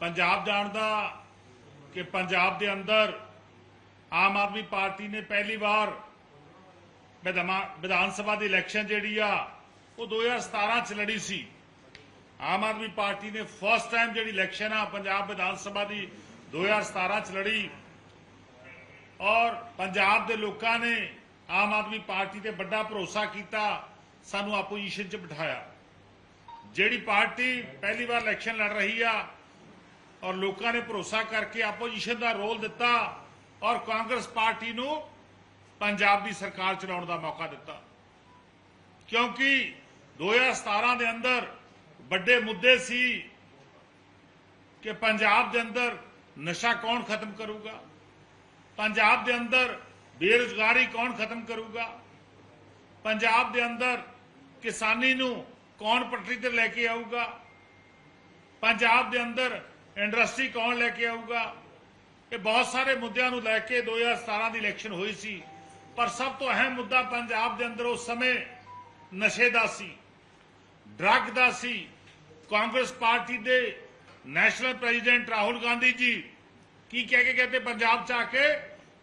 ਪੰਜਾਬ ਜਾਣਦਾ ਕਿ ਪੰਜਾਬ ਦੇ ਅੰਦਰ ਆਮ ਆਦਮੀ ਪਾਰਟੀ ਨੇ ਪਹਿਲੀ ਵਾਰ ਵਿਧਾਮਾ- ਵਿਧਾਨ ਸਭਾ ਦੀ ਇਲੈਕਸ਼ਨ ਜਿਹੜੀ ਆ, ਉਹ 2017 ਚ ਲੜੀ ਸੀ। ਆਮ ਆਦਮੀ ਪਾਰਟੀ ਨੇ ਫਸਟ ਟਾਈਮ ਜਿਹੜੀ ਇਲੈਕਸ਼ਨ ਆ, ਪੰਜਾਬ ਵਿਧਾਨ ਸਭਾ ਦੀ 2017 ਚ ਲੜੀ। ਔਰ ਪੰਜਾਬ ਦੇ ਲੋਕਾਂ ਨੇ ਆਮ ਆਦਮੀ ਪਾਰਟੀ ਤੇ ਵੱਡਾ ਭਰੋਸਾ ਕੀਤਾ, ਸਾਨੂੰ ਆਪੋਜੀਸ਼ਨ 'ਚ ਬਿਠਾਇਆ। ਜਿਹੜੀ ਪਾਰਟੀ ਪਹਿਲੀ ਵਾਰ ਇਲੈਕਸ਼ਨ ਲੜ ਰਹੀ ਆ ਔਰ ਲੋਕਾਂ ਨੇ ਭਰੋਸਾ ਕਰਕੇ ਆਪੋਜੀਸ਼ਨ ਦਾ ਰੋਲ ਦਿੱਤਾ ਔਰ ਕਾਂਗਰਸ ਪਾਰਟੀ ਨੂੰ ਪੰਜਾਬ ਦੀ ਸਰਕਾਰ ਚਲਾਉਣ ਦਾ ਮੌਕਾ ਦਿੱਤਾ। ਕਿਉਂਕਿ 2017 ਦੇ ਅੰਦਰ ਵੱਡੇ ਮੁੱਦੇ ਸੀ ਕਿ ਪੰਜਾਬ ਦੇ ਅੰਦਰ ਨਸ਼ਾ ਕੌਣ ਖਤਮ ਕਰੂਗਾ? ਪੰਜਾਬ ਦੇ ਅੰਦਰ ਬੇਰੁਜ਼ਗਾਰੀ ਕੌਣ ਖਤਮ ਕਰੂਗਾ? ਪੰਜਾਬ ਦੇ ਅੰਦਰ ਕਿਸਾਨੀ ਨੂੰ ਕੌਣ ਪਟੜੀ ਤੇ ਲੈ ਕੇ ਆਊਗਾ? ਪੰਜਾਬ ਦੇ ਅੰਦਰ ਇੰਡਸਟਰੀ ਕੌਣ ਲੈ ਕੇ ਆਊਗਾ? ਇਹ ਬਹੁਤ ਸਾਰੇ ਮੁੱਦਿਆਂ ਨੂੰ ਲੈ ਕੇ 2017 ਦੀ ਇਲੈਕਸ਼ਨ ਹੋਈ ਸੀ। ਪਰ ਸਭ ਤੋਂ ਅਹਿਮ ਮੁੱਦਾ ਪੰਜਾਬ ਦੇ ਅੰਦਰ ਉਸ ਸਮੇਂ ਨਸ਼ੇ ਦਾ ਸੀ, ਡਰੱਗ ਦਾ ਸੀ। ਕਾਂਗਰਸ ਪਾਰਟੀ ਦੇ ਨੈਸ਼ਨਲ ਪ੍ਰੈਜ਼ੀਡੈਂਟ ਰਾਹੁਲ ਗਾਂਧੀ ਜੀ ਕੀ ਕਹਿ ਕੇ ਕਹਿੰਦੇ ਪੰਜਾਬ ਚ ਆ ਕੇ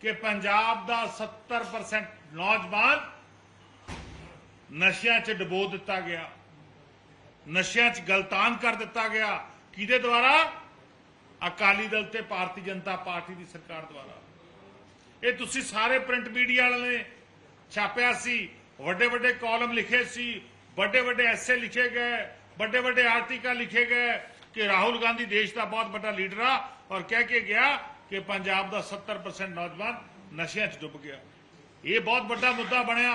ਕਿ ਪੰਜਾਬ ਦਾ 70% ਨੌਜਵਾਨ ਨਸ਼ਿਆਂ 'ਚ ਡਬੋ ਦਿੱਤਾ ਗਿਆ, ਨਸ਼ਿਆਂ 'ਚ ਗਲਤਾਨ ਕਰ ਦਿੱਤਾ ਗਿਆ। ਕਿਹਦੇ ਦੁਆਰਾ? ਅਕਾਲੀ ਦਲ ਤੇ ਭਾਰਤੀ ਜਨਤਾ ਪਾਰਟੀ ਦੀ ਸਰਕਾਰ ਦੁਆਰਾ। ਇਹ ਤੁਸੀਂ ਸਾਰੇ ਪ੍ਰਿੰਟ ਮੀਡੀਆ ਵਾਲਿਆਂ ਨੇ ਛਾਪਿਆ ਸੀ ਵੱਡੇ ਵੱਡੇ ਕਾਲਮ ਲਿਖੇ ਸੀ ਵੱਡੇ ਵੱਡੇ ਐਸੇ ਲਿਖੇ ਗਏ ਵੱਡੇ ਵੱਡੇ ਆਰਟੀਕਲ ਲਿਖੇ ਗਏ ਕਿ ਰਾਹੁਲ ਗਾਂਧੀ ਦੇਸ਼ ਦਾ ਬਹੁਤ ਵੱਡਾ ਲੀਡਰ ਆ ਔਰ ਕਹਿ ਕੇ ਗਿਆ ਕਿ ਪੰਜਾਬ ਦਾ 70% ਨੌਜਵਾਨ ਨਸ਼ਿਆਂ 'ਚ ਡੁੱਬ ਗਿਆ। ਇਹ ਬਹੁਤ ਵੱਡਾ ਮੁੱਦਾ ਬਣਿਆ।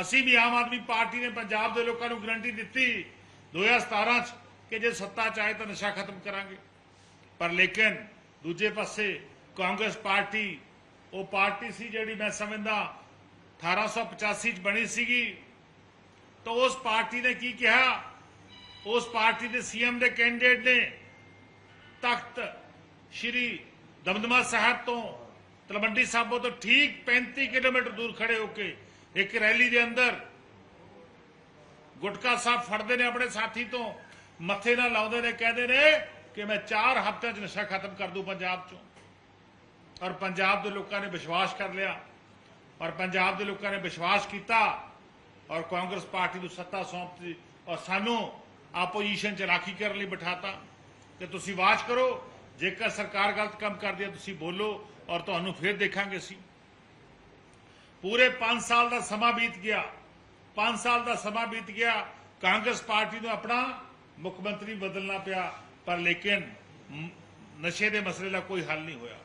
ਅਸੀਂ ਵੀ ਆਮ ਆਦਮੀ ਪਾਰਟੀ ਨੇ ਪੰਜਾਬ ਦੇ ਲੋਕਾਂ ਨੂੰ ਗਰੰਟੀ ਦਿੱਤੀ 2017 'ਚ ਕਿ ਜੇ ਸੱਤਾ 'ਚ ਆਏ ਤਾਂ ਨਸ਼ਾ ਖਤਮ ਕਰਾਂਗੇ। ਪਰ ਲੇਕਿਨ ਦੂਜੇ ਪਾਸੇ ਕਾਂਗਰਸ ਪਾਰਟੀ, ਉਹ ਪਾਰਟੀ ਸੀ ਜਿਹੜੀ ਮੈਂ ਸਮਝਦਾ 1885 ਚ ਬਣੀ ਸੀਗੀ। ਤਾਂ ਉਸ ਪਾਰਟੀ ਨੇ ਕੀ ਕਿਹਾ? ਉਸ ਪਾਰਟੀ ਦੇ ਸੀਐਮ ਦੇ ਕੈਂਡੀਡੇਟ ਨੇ ਤਖਤ ਸ਼੍ਰੀ ਦਮਦਮਾ ਸਾਹਿਬ ਤੋਂ ਤਲਵੰਡੀ ਸਾਬੋ ਤੋਂ ਠੀਕ 35 ਕਿਲੋਮੀਟਰ ਦੂਰ ਖੜੇ ਹੋ ਕੇ ਇੱਕ ਰੈਲੀ ਦੇ ਅੰਦਰ ਗੁਟਕਾ ਸਾਹਿਬ ਫੜਦੇ ਨੇ ਆਪਣੇ ਸਾਥੀ ਤੋਂ, ਮੱਥੇ ਨਾਲ ਲਾਉਂਦੇ ਨੇ, ਕਹਿੰਦੇ ਨੇ ਕਿ ਮੈਂ 4 ਹਫ਼ਤਿਆਂ 'ਚ ਨਸ਼ਾ ਖਤਮ ਕਰ ਦੂੰ ਪੰਜਾਬ 'ਚੋਂ। ਔਰ ਪੰਜਾਬ ਦੇ ਲੋਕਾਂ ਨੇ ਵਿਸ਼ਵਾਸ ਕਰ ਲਿਆ। ਔਰ ਪੰਜਾਬ ਦੇ ਲੋਕਾਂ ਨੇ ਵਿਸ਼ਵਾਸ ਕੀਤਾ। ਔਰ ਕਾਂਗਰਸ ਪਾਰਟੀ ਨੂੰ ਸੱਤਾ ਸੌਂਪਤੀ। ਔਰ ਸਾਨੂੰ ਆਪੋਜੀਸ਼ਨ 'ਚ ਰਾਖੀ ਕਰਨ ਲਈ ਬਿਠਾਤਾ। ਕਿ ਤੁਸੀਂ ਵਾਚ ਕਰੋ। ਜੇਕਰ ਸਰਕਾਰ ਗਲਤ ਕੰਮ ਕਰਦੀ ਹੈ, ਤੁਸੀਂ ਬੋਲੋ। ਔਰ ਤੁਹਾਨੂੰ ਫਿਰ ਦੇਖਾਂਗੇ ਅਸੀਂ। ਪੂਰੇ 5 ਸਾਲ ਦਾ ਸਮਾਂ ਬੀਤ ਗਿਆ। 5 ਸਾਲ ਦਾ ਸਮਾਂ ਬੀਤ ਗਿਆ। ਕਾਂਗਰਸ ਪਾਰਟੀ ਨੂੰ ਆਪਣਾ ਮੁੱਖ ਮੰਤਰੀ ਬਦਲਣਾ ਪਿਆ। ਪਰ ਲੇਕਿਨ ਨਸ਼ੇ ਦੇ ਮਸਲੇ ਦਾ ਕੋਈ ਹੱਲ ਨਹੀਂ ਹੋਇਆ।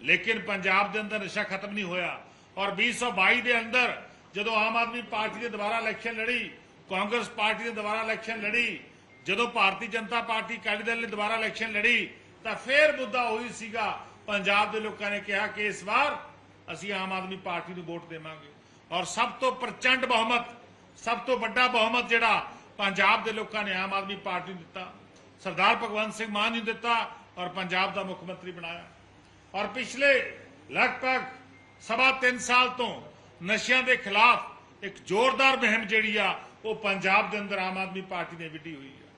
ਲੇਕਿਨ ਪੰਜਾਬ ਦੇ ਅੰਦਰ ਨਸ਼ਾ ਖਤਮ ਨਹੀਂ ਹੋਇਆ ਔਰ 2022 ਦੇ ਅੰਦਰ ਜਦੋਂ ਆਮ ਆਦਮੀ ਪਾਰਟੀ ਨੇ ਦੁਬਾਰਾ ਇਲੈਕਸ਼ਨ ਲੜੀ, ਕਾਂਗਰਸ ਪਾਰਟੀ ਨੇ ਦੁਬਾਰਾ ਇਲੈਕਸ਼ਨ ਲੜੀ, ਜਦੋਂ ਭਾਰਤੀ ਜਨਤਾ ਪਾਰਟੀ ਅਕਾਲੀ ਦਲ ਨੇ ਦੁਬਾਰਾ ਇਲੈਕਸ਼ਨ ਲੜੀ, ਤਾਂ ਫੇਰ ਮੁੱਦਾ ਉਹੀ ਸੀਗਾ। ਪੰਜਾਬ ਦੇ ਲੋਕਾਂ ਨੇ ਕਿਹਾ ਕਿ ਇਸ ਵਾਰ ਅਸੀਂ ਆਮ ਆਦਮੀ ਪਾਰਟੀ ਨੂੰ ਵੋਟ ਦੇਵਾਂਗੇ। ਔਰ ਸਭ ਤੋਂ ਪ੍ਰਚੰਡ ਬਹੁਮਤ, ਸਭ ਤੋਂ ਵੱਡਾ ਬਹੁਮਤ ਜਿਹੜਾ ਪੰਜਾਬ ਦੇ ਲੋਕਾਂ ਨੇ ਆਮ ਆਦਮੀ ਪਾਰਟੀ ਨੂੰ ਦਿੱਤਾ। ਸਰਦਾਰ ਭਗਵੰਤ ਸਿੰਘ ਮਾਨ ਨੂੰ ਦਿੱਤਾ ਔਰ ਪੰਜਾਬ ਦਾ ਮੁੱਖ ਮੰਤਰੀ ਬਣਾਇਆ। ਔਰ ਪਿਛਲੇ ਲਗਭਗ ਸਵਾ 3 ਸਾਲ ਤੋਂ ਨਸ਼ਿਆਂ ਦੇ ਖਿਲਾਫ ਇੱਕ ਜ਼ੋਰਦਾਰ ਮੁਹਿੰਮ ਜਿਹੜੀ ਆ, ਉਹ ਪੰਜਾਬ ਦੇ ਅੰਦਰ ਆਮ ਆਦਮੀ ਪਾਰਟੀ ਨੇ ਵਿੱਢੀ ਹੋਈ ਆ।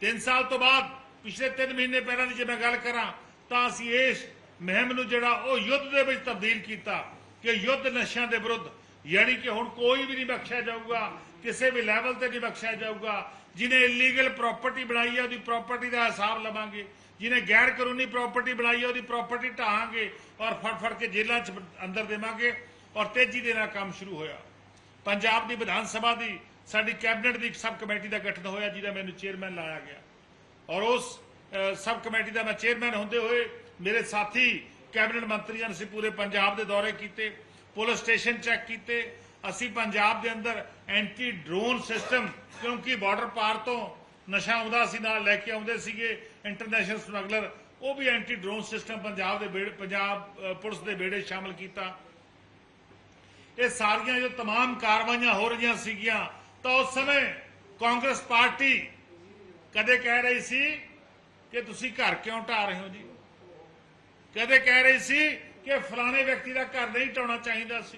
3 ਸਾਲ ਤੋਂ ਬਾਅਦ ਪਿਛਲੇ 3 ਮਹੀਨੇ ਪਹਿਲਾਂ ਦੀ ਜੇ ਮੈਂ ਗੱਲ ਕਰਾਂ, ਤਾਂ ਅਸੀਂ ਇਸ ਮੁਹਿੰਮ ਨੂੰ ਜਿਹੜਾ ਉਹ ਯੁੱਧ ਦੇ ਵਿੱਚ ਤਬਦੀਲ ਕੀਤਾ ਕਿ ਯੁੱਧ ਨਸ਼ਿਆਂ ਦੇ ਵਿਰੁੱਧ, ਯਾਨੀ ਕਿ ਹੁਣ ਕੋਈ ਵੀ ਨਹੀਂ ਬਖਸ਼ਿਆ ਜਾਊਗਾ, ਕਿਸੇ ਵੀ ਲੈਵਲ ਤੇ ਨਹੀਂ ਬਖਸ਼ਿਆ ਜਾਊਗਾ ਜਿਹਨੇ ਇਲੀਗਲ ਪ੍ਰਾਪਰਟੀ ਬਣਾਈ ਹੈ ਉਹਦੀ ਪ੍ਰਾਪਰਟੀ ਦਾ ਹਿਸਾਬ ਲਵਾਂਗੇ। ਜਿਹਨੇ ਗੈਰ ਕਾਨੂੰਨੀ ਪ੍ਰਾਪਰਟੀ ਬਣਾਈ ਹੈ ਉਹਦੀ ਪ੍ਰਾਪਰਟੀ ਢਾਹਾਂਗੇ ਔਰ ਫੜ ਫੜ ਕੇ ਜੇਲ੍ਹਾਂ 'ਚ ਅੰਦਰ ਦੇਵਾਂਗੇ ਔਰ ਤੇਜ਼ੀ ਦੇ ਨਾਲ ਕੰਮ ਸ਼ੁਰੂ ਹੋਇਆ। ਪੰਜਾਬ ਦੀ ਵਿਧਾਨ ਸਭਾ ਦੀ, ਸਾਡੀ ਕੈਬਨਿਟ ਦੀ ਇੱਕ ਸਬ ਕਮੇਟੀ ਦਾ ਗਠਨ ਹੋਇਆ, ਜਿਹਦਾ ਮੈਨੂੰ ਚੇਅਰਮੈਨ ਲਾਇਆ ਗਿਆ। ਔਰ ਉਸ ਸਬ ਕਮੇਟੀ ਦਾ ਮੈਂ ਚੇਅਰਮੈਨ ਹੁੰਦੇ ਹੋਏ ਮੇਰੇ ਸਾਥੀ ਕੈਬਨਿਟ ਮੰਤਰੀਆਂ ਨੇ ਅਸੀਂ ਪੂਰੇ ਪੰਜਾਬ ਦੇ ਦੌਰੇ ਕੀਤੇ, ਪੁਲਿਸ ਸਟੇਸ਼ਨ ਚੈੱਕ ਕੀਤੇ ਅਸੀਂ ਪੰਜਾਬ ਦੇ ਅੰਦਰ ਐਂਟੀ ਡਰੋਨ ਸਿਸਟਮ ਕਿਉਂਕਿ ਬਾਰਡਰ ਪਾਰ ਤੋਂ ਨਸ਼ਾ ਆਉਂਦਾ ਸੀ ਨਾਲ ਲੈ ਕੇ ਆਉਂਦੇ ਸੀਗੇ ਇੰਟਰਨੈਸ਼ਨਲ ਸਮਗਲਰ ਉਹ ਵੀ ਐਂਟੀ ਡਰੋਨ ਸਿਸਟਮ ਪੰਜਾਬ ਦੇ ਬੇੜੇ ਪੰਜਾਬ ਅ, ਪੁਲਿਸ ਦੇ ਬੇੜੇ ਸ਼ਾਮਲ ਕੀਤਾ ਇਹ ਸਾਰੀਆਂ ਜੋ तमाम ਕਾਰਵਾਈਆਂ ਹੋ ਰਹੀਆਂ ਸੀਗੀਆਂ ਤਾਂ ਉਸ ਸਮੇਂ ਕਾਂਗਰਸ ਪਾਰਟੀ ਕਦੇ ਕਹਿ ਰਹੀ ਸੀ ਕਿ ਤੁਸੀਂ ਘਰ ਕਿਉਂ ਢਾ ਰਹੇ ਹੋ ਜੀ ਕਦੇ ਕਹਿ ਰਹੀ ਸੀ ਕਿ ਫਲਾਣੇ ਵਿਅਕਤੀ ਦਾ ਘਰ ਨਹੀਂ ਢਾਉਣਾ ਚਾਹੀਦਾ ਸੀ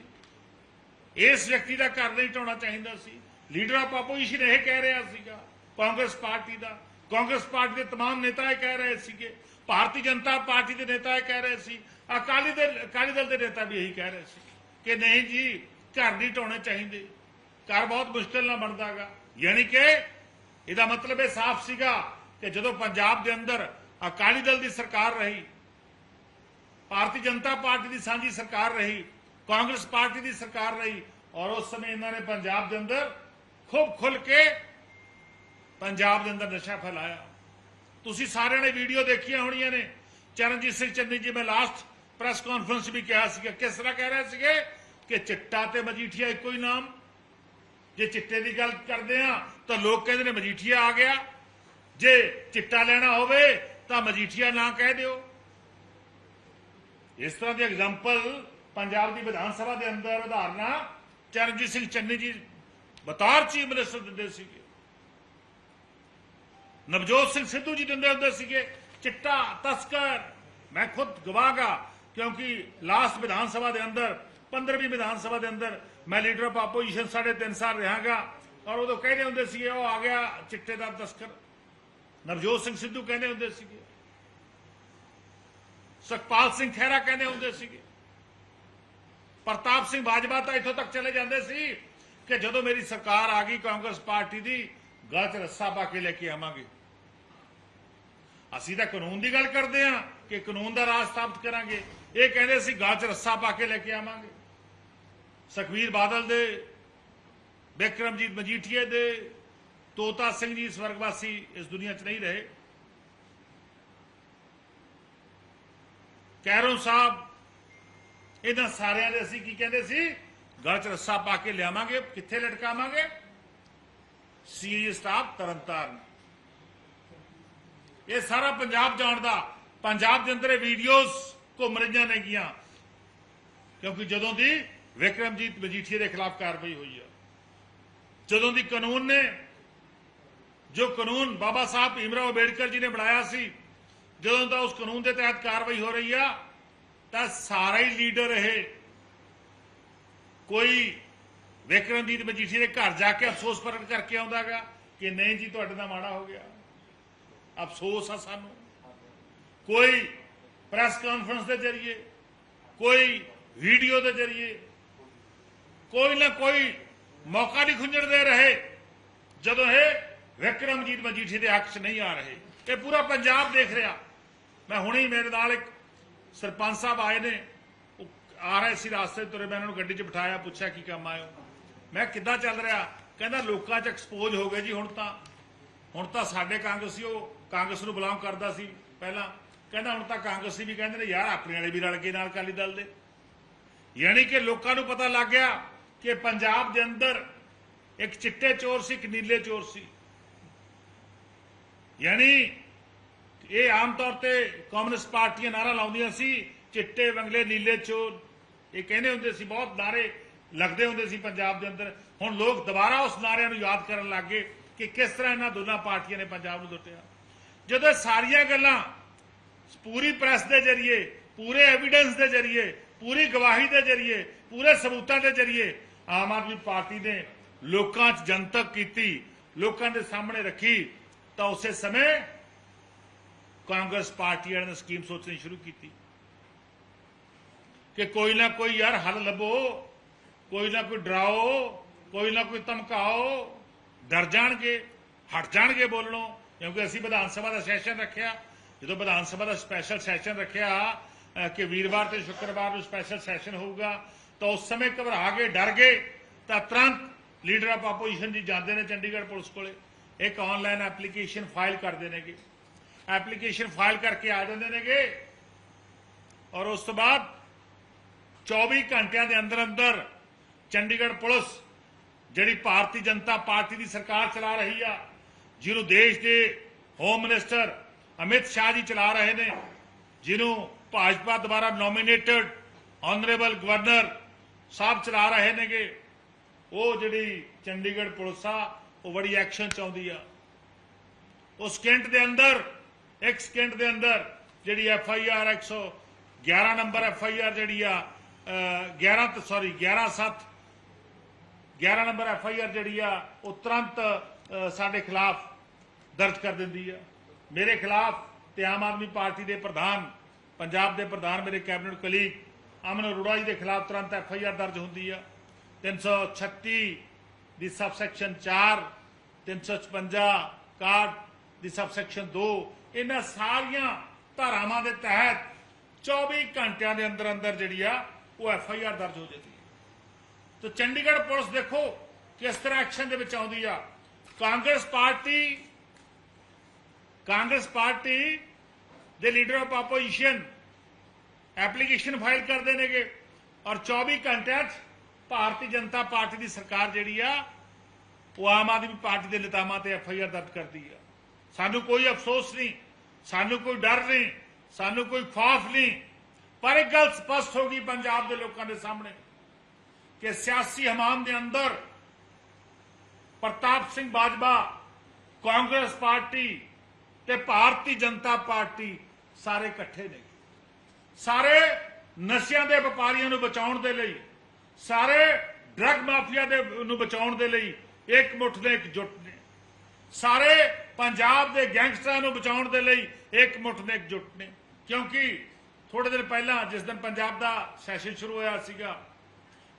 ਇਸ ਵਿਅਕਤੀ ਦਾ ਘਰ ਨਹੀਂ ਢਾਉਣਾ ਚਾਹੀਦਾ ਸੀ ਲੀਡਰ ਆਫ ਆਪੋਜੀਸ਼ਨ ਇਹ ਕਹਿ ਰਿਹਾ ਸੀਗਾ ਕਾਂਗਰਸ ਪਾਰਟੀ ਦਾ ਕਾਂਗਰਸ ਪਾਰਟੀ ਦੇ तमाम ਨੇਤਾ ਇਹ ਕਹਿ ਰਹੇ ਸੀਗੇ ਭਾਰਤੀ ਜਨਤਾ ਪਾਰਟੀ ਦੇ ਨੇਤਾ ਇਹ ਕਹਿ ਰਹੇ ਸੀ ਅਕਾਲੀ ਦਲ ਅਕਾਲੀ ਦਲ ਦੇ ਨੇਤਾ ਵੀ ਇਹੀ ਕਹਿ ਰਹੇ ਸੀ ਕਿ ਨਹੀਂ ਜੀ ਘਰ ਨਹੀਂ ਢਾਉਣੇ ਚਾਹੀਦੇ ਘਰ ਬਹੁਤ ਮੁਸ਼ਕਿਲ ਨਾਲ ਬਣਦਾਗਾ ਯਾਨੀ ਕਿ ਇਹਦਾ ਮਤਲਬ ਇਹ ਸਾਫ਼ ਸੀਗਾ ਕਿ ਜਦੋਂ ਪੰਜਾਬ ਦੇ ਅੰਦਰ ਅਕਾਲੀ ਦਲ ਦੀ ਸਰਕਾਰ ਰਹੀ ਭਾਰਤੀ ਜਨਤਾ ਪਾਰਟੀ ਦੀ ਸਾਂਝੀ ਸਰਕਾਰ ਰਹੀ ਕਾਂਗਰਸ ਪਾਰਟੀ ਦੀ ਸਰਕਾਰ ਰਹੀ ਔਰ ਉਸ ਸਮੇਂ ਇਹਨਾਂ ਨੇ ਪੰਜਾਬ ਦੇ ਅੰਦਰ ਖੂਬ ਖੁੱਲ ਕੇ ਪੰਜਾਬ ਦੇ ਅੰਦਰ ਨਸ਼ਾ ਫੈਲਾਇਆ। ਤੁਸੀਂ ਸਾਰਿਆਂ ਨੇ ਵੀਡੀਓ ਦੇਖੀਆਂ ਹੋਣੀਆਂ ਨੇ। ਚਰਨਜੀਤ ਸਿੰਘ ਚੰਨੀ ਜੀ, ਮੈਂ ਲਾਸਟ ਪ੍ਰੈਸ ਕਾਨਫਰੰਸ ਵੀ ਕਿਹਾ ਸੀਗਾ। ਕਿਸ ਤਰ੍ਹਾਂ ਕਹਿ ਰਹੇ ਸੀਗੇ? ਕਿ ਚਿੱਟਾ ਤੇ ਮਜੀਠੀਆ ਇੱਕੋ ਹੀ ਨਾਮ। ਜੇ ਚਿੱਟੇ ਦੀ ਗੱਲ ਕਰਦੇ ਆ ਤਾਂ ਲੋਕ ਕਹਿੰਦੇ ਨੇ ਮਜੀਠੀਆ ਆ ਗਿਆ। ਜੇ ਚਿੱਟਾ ਲੈਣਾ ਹੋਵੇ, ਤਾਂ ਮਜੀਠੀਆ ਨਾ ਕਹਿ ਦਿਓ। ਇਸ ਤਰ੍ਹਾਂ ਦੀ ਐਗਜ਼ਾਮਪਲ ਪੰਜਾਬ ਦੀ ਵਿਧਾਨ ਸਭਾ ਦੇ ਅੰਦਰ ਉਦਾਹਰਨਾ, ਚਰਨਜੀਤ ਸਿੰਘ ਚੰਨੀ ਜੀ, ਬਤੌਰ ਚੀਫ ਮਿਨਿਸਟਰ ਦਿੰਦੇ ਸੀਗੇ। ਨਵਜੋਤ ਸਿੰਘ ਸਿੱਧੂ ਜੀ ਦਿੰਦੇ ਹੁੰਦੇ ਸੀਗੇ, ਚਿੱਟਾ, ਤਸਕਰ, ਮੈਂ ਖੁਦ ਗਵਾਹਗਾ, ਕਿਉਂਕਿ ਲਾਸਟ ਵਿਧਾਨ ਸਭਾ ਦੇ ਅੰਦਰ 15ਵੀਂ ਵਿਧਾਨ ਸਭਾ ਦੇ ਅੰਦਰ ਮੈਂ ਲੀਡਰ ਆਫ ਆਪੋਜੀਸ਼ਨ ਸਾਢੇ ਤਿੰਨ ਸਾਲ ਰਹਾਗਾ, ਔਰ ਉਦੋਂ ਕਹਿੰਦੇ ਹੁੰਦੇ ਸੀਗੇ, ਉਹ ਆ ਗਿਆ ਚਿੱਟੇ ਦਾ ਤਸਕਰ। ਨਵਜੋਤ ਸਿੰਘ ਸਿੱਧੂ ਕਹਿੰਦੇ ਹੁੰਦੇ ਸੀਗੇ। ਸੁਖਪਾਲ ਸਿੰਘ ਖਹਿਰਾ ਕਹਿੰਦੇ ਹੁੰਦੇ ਸੀਗੇ। ਪ੍ਰਤਾਪ ਸਿੰਘ ਬਾਜਵਾ ਤਾਂ ਇੱਥੋਂ ਤੱਕ ਚਲੇ ਜਾਂਦੇ ਸੀ ਕਿ ਜਦੋਂ ਮੇਰੀ ਸਰਕਾਰ ਆ ਗਈ ਕਾਂਗਰਸ ਪਾਰਟੀ ਦੀ ਗਲ 'ਚ ਰੱਸਾ ਪਾ ਕੇ ਲੈ ਕੇ ਆਵਾਂਗੇ। ਅਸੀਂ ਤਾਂ ਕਾਨੂੰਨ ਦੀ ਗੱਲ ਕਰਦੇ ਆ ਕਿ ਕਾਨੂੰਨ ਦਾ ਰਾਜ ਸਥਾਪਿਤ ਕਰਾਂਗੇ। ਇਹ ਕਹਿੰਦੇ ਸੀ ਗਲ 'ਚ ਰੱਸਾ ਪਾ ਕੇ ਲੈ ਕੇ ਆਵਾਂਗੇ। ਸੁਖਵੀਰ ਬਾਦਲ ਦੇ, ਬਿਕਰਮਜੀਤ ਮਜੀਠੀਏ ਦੇ, ਤੋਤਾ ਸਿੰਘ ਜੀ ਸਵਰਗਵਾਸੀ ਇਸ ਦੁਨੀਆ 'ਚ ਨਹੀਂ ਰਹੇ। ਕੈਰੋਂ ਸਾਹਿਬ ਇਹਨਾਂ ਸਾਰਿਆਂ ਦੇ ਅਸੀਂ ਕੀ ਕਹਿੰਦੇ ਸੀ? ਗਲ 'ਚ ਰੱਸਾ ਪਾ ਕੇ ਲਿਆਵਾਂਗੇ, ਕਿੱਥੇ ਲਟਕਾਵਾਂਗੇ? CA staff Tarn Taran. ਇਹ ਸਾਰਾ ਪੰਜਾਬ ਜਾਣਦਾ। ਪੰਜਾਬ ਦੇ ਅੰਦਰ ਇਹ ਵੀਡੀਓਜ਼ ਘੁੰਮ ਰਹੀਆਂ ਨੇਗੀਆਂ ਕਿਉਂਕਿ ਜਦੋਂ ਦੀ ਵਿਕਰਮਜੀਤ ਮਜੀਠੀਆ ਦੇ ਖਿਲਾਫ ਕਾਰਵਾਈ ਹੋਈ ਹੈ ਜਦੋਂ ਦੀ ਕਾਨੂੰਨ ਨੇ, ਜੋ ਕਾਨੂੰਨ ਬਾਬਾ ਸਾਹਿਬ ਭੀਮਰਾਓ ਅੰਬੇਡਕਰ ਜੀ ਨੇ ਬਣਾਇਆ ਸੀ, ਜਦੋਂ ਦਾ ਉਸ ਕਾਨੂੰਨ ਦੇ ਤਹਿਤ ਕਾਰਵਾਈ ਹੋ ਰਹੀ ਆ ਤਾਂ ਸਾਰਾ ਹੀ ਲੀਡਰ ਇਹ। ਕੋਈ ਵਿਕਰਮਜੀਤ ਮਜੀਠੀ ਦੇ ਘਰ ਜਾ ਕੇ ਅਫਸੋਸ ਪ੍ਰਗਟ ਕਰਕੇ ਆਉਂਦਾਗਾ ਕਿ ਨਹੀਂ ਜੀ, ਤੁਹਾਡੇ ਨਾਲ ਮਾੜਾ ਹੋ ਗਿਆ। ਅਫਸੋਸ ਆ ਸਾਨੂੰ। ਕੋਈ ਪ੍ਰੈਸ ਕਾਨਫਰੰਸ ਦੇ ਜ਼ਰੀਏ, ਕੋਈ ਵੀਡੀਓ ਦੇ ਜ਼ਰੀਏ, ਕੋਈ ਨਾ ਕੋਈ ਮੌਕਾ ਨਹੀਂ ਖੁੰਝਣਦੇ ਰਹੇ ਜਦੋਂ ਇਹ ਵਿਕਰਮਜੀਤ ਮਜੀਠੀ ਦੇ ਹੱਕ 'ਚ ਨਹੀਂ ਆ ਰਹੇ। ਇਹ ਪੂਰਾ ਪੰਜਾਬ ਦੇਖ ਰਿਹਾ। ਮੈਂ ਹੁਣੇ ਹੀ ਮੇਰੇ ਨਾਲ ਇੱਕ ਸਰਪੰਚ ਸਾਹਿਬ ਆਏ ਨੇ, ਉਹ ਆ ਰਹੇ ਸੀ ਰਾਸਤੇ ਤੁਰੇ, ਮੈਂ ਉਹਨਾਂ ਨੂੰ ਗੱਡੀ 'ਚ ਬਿਠਾਇਆ, ਪੁੱਛਿਆ ਕੀ ਕੰਮ ਆਇਓ ਮੈਂ ਕਿੱਦਾਂ ਚੱਲ ਰਿਹਾ? ਕਹਿੰਦਾ, ਲੋਕਾਂ 'ਚ ਐਕਸਪੋਜ਼ ਹੋ ਗਏ ਜੀ ਹੁਣ ਤਾਂ। ਹੁਣ ਤਾਂ ਸਾਡੇ ਕਾਂਗਰਸੀ ਉਹ ਕਾਂਗਰਸ ਨੂੰ ਬਿਲੋਂਗ ਕਰਦਾ ਸੀ ਪਹਿਲਾਂ। ਕਹਿੰਦਾ, ਹੁਣ ਤਾਂ ਕਾਂਗਰਸੀ ਵੀ ਕਹਿੰਦੇ ਨੇ, ਯਾਰ, ਆਪਣੇ ਵਾਲੇ ਵੀ ਰਲ ਕੇ ਨਾਲ ਅਕਾਲੀ ਦਲ ਦੇ। ਯਾਨੀ ਕਿ ਲੋਕਾਂ ਨੂੰ ਪਤਾ ਲੱਗ ਗਿਆ ਕਿ ਪੰਜਾਬ ਦੇ ਅੰਦਰ ਇੱਕ ਚਿੱਟੇ ਚੋਰ ਸੀ, ਇੱਕ ਨੀਲੇ ਚੋਰ ਸੀ। ਯਾਨੀ ਇਹ ਆਮ ਤੌਰ ਤੇ ਕਮਿਊਨਿਸਟ ਪਾਰਟੀਆਂ ਨਾਰਾ ਲਾਉਂਦੀਆਂ ਸੀ, ਚਿੱਟੇ, ਵੰਗਲੇ, ਨੀਲੇ ਚੋਰ ਇਹ ਕਹਿੰਦੇ ਹੁੰਦੇ ਸੀ, ਬਹੁਤ ਨਾਰੇ ਲੱਗਦੇ ਹੁੰਦੇ ਸੀ ਪੰਜਾਬ ਦੇ ਅੰਦਰ। ਹੁਣ ਲੋਕ ਦੁਬਾਰਾ ਉਸ ਨਾਰਿਆਂ ਨੂੰ ਯਾਦ ਕਰਨ ਲੱਗੇ ਕਿ ਕਿਸ ਤਰ੍ਹਾਂ ਇਹਨਾਂ ਦੋਨਾਂ ਪਾਰਟੀਆਂ ਨੇ ਪੰਜਾਬ ਨੂੰ ਲੁੱਟਿਆ। ਜਦੋਂ ਇਹ ਸਾਰੀਆਂ ਗੱਲਾਂ ਪੂਰੀ ਪ੍ਰੈਸ ਦੇ ਜ਼ਰੀਏ, ਪੂਰੇ ਐਵੀਡੈਂਸ ਦੇ ਜ਼ਰੀਏ, ਪੂਰੀ ਗਵਾਹੀ ਦੇ ਜ਼ਰੀਏ, ਪੂਰੇ ਸਬੂਤਾਂ ਦੇ ਜ਼ਰੀਏ ਆਮ ਆਦਮੀ ਪਾਰਟੀ ਨੇ ਲੋਕਾਂ 'ਚ ਜਨਤਕ ਕੀਤੀ, ਲੋਕਾਂ ਦੇ ਸਾਹਮਣੇ ਰੱਖੀ, ਤਾਂ ਉਸੇ ਸਮੇਂ ਕਾਂਗਰਸ ਪਾਰਟੀ ਵਾਲਿਆਂ ਨੇ ਸਕੀਮ ਸੋਚਣੀ ਸ਼ੁਰੂ ਕੀਤੀ ਕਿ ਕੋਈ ਨਾ ਕੋਈ ਯਾਰ ਹੱਲ ਲੱਭੋ, ਕੋਈ ਨਾ ਕੋਈ ਡਰਾਓ, ਕੋਈ ਨਾ ਕੋਈ ਧਮਕਾਓ, ਡਰ ਜਾਣਗੇ, ਹਟ ਜਾਣਗੇ ਬੋਲਣੋਂ, ਕਿਉਂਕਿ ਅਸੀਂ ਵਿਧਾਨ ਸਭਾ ਦਾ ਸੈਸ਼ਨ ਰੱਖਿਆ, ਜਦੋਂ ਵਿਧਾਨ ਸਭਾ ਦਾ ਸਪੈਸ਼ਲ ਸੈਸ਼ਨ ਰੱਖਿਆ ਕਿ ਵੀਰਵਾਰ ਤੇ ਸ਼ੁੱਕਰਵਾਰ ਨੂੰ ਸਪੈਸ਼ਲ ਸੈਸ਼ਨ ਹੋਊਗਾ, ਤਾਂ ਉਸ ਸਮੇਂ ਘਬਰਾ ਗਏ, ਡਰ ਗਏ, ਤਾਂ ਤੁਰੰਤ ਲੀਡਰ ਆਫ ਆਪੋਜੀਸ਼ਨ ਜੀ ਜਾਂਦੇ ਨੇ ਚੰਡੀਗੜ੍ਹ ਪੁਲਿਸ ਕੋਲੇ, ਇੱਕ ਆਨਲਾਈਨ ਐਪਲੀਕੇਸ਼ਨ ਫਾਈਲ ਕਰਦੇ ਨੇਗੇ ਐਪਲੀਕੇਸ਼ਨ ਫਾਈਲ ਕਰਕੇ ਆ ਜਾਂਦੇ ਨੇਗੇ। ਔਰ ਉਸ ਤੋਂ ਬਾਅਦ 24 ਘੰਟਿਆਂ ਦੇ ਅੰਦਰ ਅੰਦਰ ਚੰਡੀਗੜ੍ਹ ਪੁਲਿਸ, ਜਿਹੜੀ ਭਾਰਤੀ ਜਨਤਾ ਪਾਰਟੀ ਦੀ ਸਰਕਾਰ ਚਲਾ ਰਹੀ ਆ, ਜਿਹਨੂੰ ਦੇਸ਼ ਦੇ ਹੋਮ ਮਿਨਿਸਟਰ ਅਮਿਤ ਸ਼ਾਹ ਜੀ ਚਲਾ ਰਹੇ ਨੇ, ਜਿਹਨੂੰ ਭਾਜਪਾ ਦੁਆਰਾ ਨੋਮੀਨੇਟਡ ਆਨਰੇਬਲ ਗਵਰਨਰ ਸਾਹਿਬ ਚਲਾ ਰਹੇ ਨੇਗੇ। ਉਹ ਜਿਹੜੀ ਚੰਡੀਗੜ੍ਹ ਪੁਲਿਸ ਆ, ਉਹ ਬੜੀ ਐਕਸ਼ਨ ਚਾਹੁੰਦੀ ਆ। ਉਸ ਕੈਂਟ ਦੇ ਅੰਦਰ ਇੱਕ ਸਕਿੰਟ ਦੇ ਅੰਦਰ ਜਿਹੜੀ F I R 111 number F I R ਜਿਹੜੀ ਆ ਅਹ, 11 sorry 11 7 11 number F I R ਜਿਹੜੀ ਆ ਉਹ ਤੁਰੰਤ ਸਾਡੇ ਖਿਲਾਫ ਦਰਜ ਕਰ ਦਿੰਦੀ ਆ। ਮੇਰੇ ਖਿਲਾਫ ਤੇ ਆਮ ਆਦਮੀ ਪਾਰਟੀ ਦੇ ਪ੍ਰਧਾਨ ਪੰਜਾਬ ਦੇ ਪ੍ਰਧਾਨ ਮੇਰੇ ਕੈਬਨਿਟ ਕਲੀਗ ਅਮਨ ਅਰੋੜਾ ਜੀ ਦੇ ਖਿਲਾਫ ਤੁਰੰਤ ਐਫ ਆਈ ਆਰ ਦਰਜ ਹੁੰਦੀ ਆ। 336 ਦੀ ਸਬਸੈਕਸ਼ਨ 4 356 ਕਾਰਡ ਦੀ ਸਬਸੈਕਸ਼ਨ 2 ਇਹਨਾਂ ਸਾਰੀਆਂ ਧਾਰਾਵਾਂ ਦੇ ਤਹਿਤ 24 ਘੰਟਿਆਂ ਦੇ ਅੰਦਰ ਅੰਦਰ ਜਿਹੜੀ ਆ, ਉਹ ਐਫ ਆਈ ਆਰ ਦਰਜ ਹੋ ਜਾਂਦੀ ਹੈ। ਤਾਂ ਚੰਡੀਗੜ੍ਹ ਪੁਲਿਸ ਦੇਖੋ ਕਿਸ ਤਰ੍ਹਾਂ ਐਕਸ਼ਨ ਦੇ ਵਿੱਚ ਆਉਂਦੀ ਆ। ਕਾਂਗਰਸ ਪਾਰਟੀ ਕਾਂਗਰਸ ਪਾਰਟੀ ਦੇ leader of opposition application file ਕਰਦੇ ਨੇਗੇ ਔਰ 24 ਘੰਟਿਆਂ 'ਚ ਭਾਰਤੀ ਜਨਤਾ ਪਾਰਟੀ ਦੀ ਸਰਕਾਰ ਜਿਹੜੀ ਆ, ਉਹ ਆਮ ਆਦਮੀ ਪਾਰਟੀ ਦੇ ਨੇਤਾਵਾਂ ਤੇ ਐਫ ਆਈ ਆਰ ਦਰਜ ਕਰਦੀ ਆ। ਸਾਨੂੰ ਕੋਈ ਅਫਸੋਸ ਨਹੀਂ, ਸਾਨੂੰ ਕੋਈ ਡਰ ਨਹੀਂ, ਸਾਨੂੰ ਕੋਈ ਖੌਫ ਨਹੀਂ। ਪਰ ਇੱਕ ਗੱਲ ਸਪਸ਼ਟ ਹੋ ਗਈ ਪੰਜਾਬ ਦੇ ਲੋਕਾਂ ਦੇ ਸਾਹਮਣੇ ਕਿ ਸਿਆਸੀ ਹਮਾਮ ਦੇ ਅੰਦਰ ਪ੍ਰਤਾਪ ਸਿੰਘ ਬਾਜਵਾ, ਕਾਂਗਰਸ ਪਾਰਟੀ ਤੇ ਭਾਰਤੀ ਜਨਤਾ ਪਾਰਟੀ ਸਾਰੇ ਇਕੱਠੇ ਨੇ। ਸਾਰੇ ਨਸ਼ਿਆਂ ਦੇ ਵਪਾਰੀਆਂ ਨੂੰ ਬਚਾਉਣ ਦੇ ਲਈ, ਸਾਰੇ ਡਰੱਗ ਮਾਫੀਆ ਦੇ ਨੂੰ ਬਚਾਉਣ ਦੇ ਲਈ ਇੱਕ ਮੁੱਠ ਦੇ ਇਕਜੁੱਟ ਜੁੱਟ ਸਾਰੇ ਪੰਜਾਬ ਦੇ ਗੈਂਗਸਟਰਾਂ ਨੂੰ ਬਚਾਉਣ ਦੇ ਲਈ ਇੱਕ ਮੁੱਠ ਦੇ ਇਕਜੁੱਟ ਨੇ। ਕਿਉਂਕਿ ਥੋੜੇ ਦਿਨ ਪਹਿਲਾਂ ਜਿਸ ਦਿਨ ਪੰਜਾਬ ਦਾ ਸੈਸ਼ਨ ਸ਼ੁਰੂ ਹੋਇਆ ਸੀਗਾ,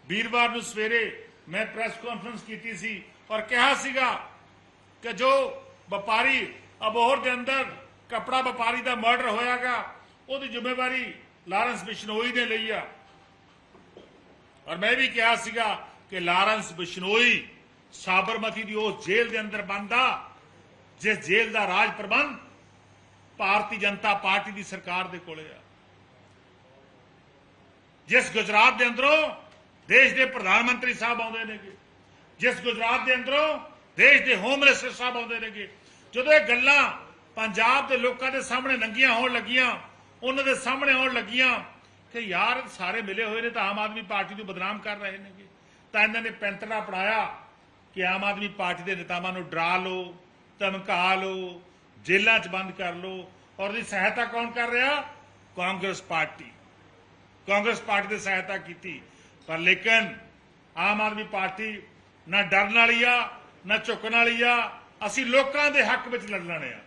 ਵੀਰਵਾਰ ਨੂੰ ਸਵੇਰੇ ਮੈਂ ਪ੍ਰੈਸ ਕਾਨਫਰੰਸ ਕੀਤੀ ਸੀ ਔਰ ਕਿਹਾ ਸੀਗਾ ਕਿ ਜੋ ਵਪਾਰੀ ਅਬੋਹਰ ਦੇ ਅੰਦਰ ਕਪੜਾ ਵਪਾਰੀ ਦਾ ਮਰਡਰ ਹੋਇਆਗਾ, ਉਹਦੀ ਜ਼ਿੰਮੇਵਾਰੀ ਲਾਰੈਂਸ ਬਿਸ਼ਨੋਈ ਨੇ ਲਈ ਆ। ਔਰ ਮੈਂ ਵੀ ਕਿਹਾ ਸੀਗਾ ਕਿ ਲਾਰੈਂਸ ਬਿਸ਼ਨੋਈ ਸਾਬਰਮਤੀ ਦੀ ਉਸ ਜੇਲ੍ਹ ਦੇ ਅੰਦਰ ਬੰਦਾ ਜਿਸ ਜੇਲ੍ਹ ਦਾ ਰਾਜ ਪ੍ਰਬੰਧ ਭਾਰਤੀ ਜਨਤਾ ਪਾਰਟੀ ਦੀ ਸਰਕਾਰ ਦੇ ਕੋਲੇ ਆ। ਜਿਸ ਗੁਜਰਾਤ ਦੇ ਅੰਦਰੋਂ ਦੇਸ਼ ਦੇ ਪ੍ਰਧਾਨ ਮੰਤਰੀ ਸਾਹਿਬ ਆਉਂਦੇ ਨੇਗੇ, ਜਿਸ ਗੁਜਰਾਤ ਦੇ ਅੰਦਰੋਂ ਦੇਸ਼ ਦੇ ਹੋਮ ਮਿਨਿਸਟਰ ਸਾਹਿਬ ਆਉਂਦੇ ਨੇਗੇ, ਜਦੋਂ ਇਹ ਗੱਲਾਂ ਪੰਜਾਬ ਦੇ ਲੋਕਾਂ ਦੇ ਸਾਹਮਣੇ ਨੰਗੀਆਂ ਹੋਣ ਲੱਗੀਆਂ, ਉਹਨਾਂ ਦੇ ਸਾਹਮਣੇ ਆਉਣ ਲੱਗੀਆਂ ਕਿ ਯਾਰ ਸਾਰੇ ਮਿਲੇ ਹੋਏ ਨੇ ਤਾਂ ਆਮ ਆਦਮੀ ਪਾਰਟੀ ਨੂੰ ਬਦਨਾਮ ਕਰ ਰਹੇ ਨੇਗੇ। ਤਾਂ ਇਹਨਾਂ ਨੇ ਪੈਂਤੜਾ ਪੜਾਇਆ ਕਿ ਆਮ ਆਦਮੀ ਪਾਰਟੀ ਦੇ ਨੇਤਾਵਾਂ ਨੂੰ ਡਰਾ ਲਓ, ਧਮਕਾ ਲਓ, ਜੇਲ੍ਹਾਂ 'ਚ ਬੰਦ ਕਰ ਲਓ। ਔਰ ਉਹਦੀ ਸਹਾਇਤਾ ਕੌਣ ਕਰ ਰਿਹਾ? ਕਾਂਗਰਸ ਪਾਰਟੀ। ਕਾਂਗਰਸ ਪਾਰਟੀ ਦੀ ਸਹਾਇਤਾ ਕੀਤੀ। ਪਰ ਲੇਕਿਨ ਆਮ ਆਦਮੀ ਪਾਰਟੀ ਨਾ ਡਰਨ ਵਾਲੀ ਆ, ਨਾ ਝੁਕਣ ਵਾਲੀ ਆ। ਅਸੀਂ ਲੋਕਾਂ ਦੇ ਹੱਕ ਵਿੱਚ ਲੜਨ ਵਾਲੇ ਆ।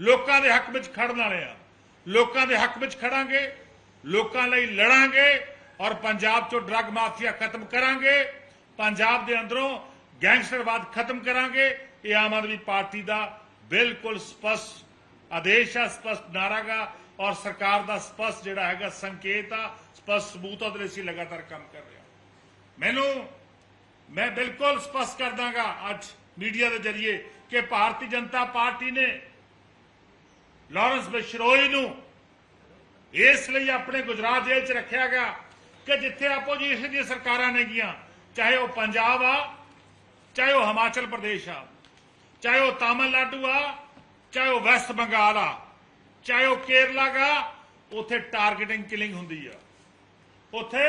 ਲੋਕਾਂ ਦੇ ਹੱਕ ਵਿੱਚ ਖੜਨ ਵਾਲੇ ਆ। ਲੋਕਾਂ ਦੇ ਹੱਕ ਵਿੱਚ ਖੜਾਂਗੇ, ਲੋਕਾਂ ਲਈ ਲੜਾਂਗੇ ਔਰ ਪੰਜਾਬ ਚੋਂ ਡਰੱਗ ਮਾਫੀਆ ਖਤਮ ਕਰਾਂਗੇ। ਪੰਜਾਬ ਦੇ ਅੰਦਰੋਂ ਗੈਂਗਸਟਰਵਾਦ ਖਤਮ ਕਰਾਂਗੇ, ਇਹ ਆਮ ਆਦਮੀ ਪਾਰਟੀ ਦਾ ਬਿਲਕੁਲ ਸਪਸ਼ਟ ਆਦੇਸ਼ ਆ, ਸਪਸ਼ਟ ਨਾਰਾਗਾ ਔਰ ਸਰਕਾਰ ਦਾ ਸਪਸ਼ਟ ਜਿਹੜਾ ਹੈਗਾ ਸੰਕੇਤ ਆ, ਸਪਸ਼ਟ ਸਬੂਤ ਉਹਦੇ ਅਸੀਂ ਲਗਾਤਾਰ ਕੰਮ ਕਰ ਰਹੇ ਹਾਂ। ਮੈਨੂੰ, ਮੈਂ ਬਿਲਕੁਲ ਸਪਸ਼ਟ ਕਰ ਦਾਂਗਾ ਅੱਜ ਮੀਡੀਆ ਦੇ ਜ਼ਰੀਏ ਕਿ ਭਾਰਤੀ ਜਨਤਾ ਪਾਰਟੀ ਨੇ ਲਾਰੈਂਸ ਬਿਸ਼ਰੋਈ ਨੂੰ ਇਸ ਲਈ ਆਪਣੇ ਗੁਜਰਾਤ ਜੇਲ੍ਹ 'ਚ ਰੱਖਿਆ ਗਿਆ ਕਿ ਜਿੱਥੇ ਆਪੋਜੀਸ਼ਨ ਦੀਆਂ ਸਰਕਾਰਾਂ ਨੇ ਗੀਆਂ ਚਾਹੇ ਉਹ ਪੰਜਾਬ ਆ ਚਾਹੇ ਉਹ ਹਿਮਾਚਲ ਪ੍ਰਦੇਸ਼ ਆ, ਚਾਹੇ ਉਹ ਤਾਮਿਲਨਾਡੂ ਆ, ਚਾਹੇ ਉਹ ਵੈਸਟ ਬੰਗਾਲ ਆ, ਚਾਹੇ ਉਹ ਕੇਰਲਾ ਗਾ, ਉੱਥੇ ਟਾਰਗੇਟਿੰਗ ਕਿਲਿੰਗ ਹੁੰਦੀ ਆ। ਉੱਥੇ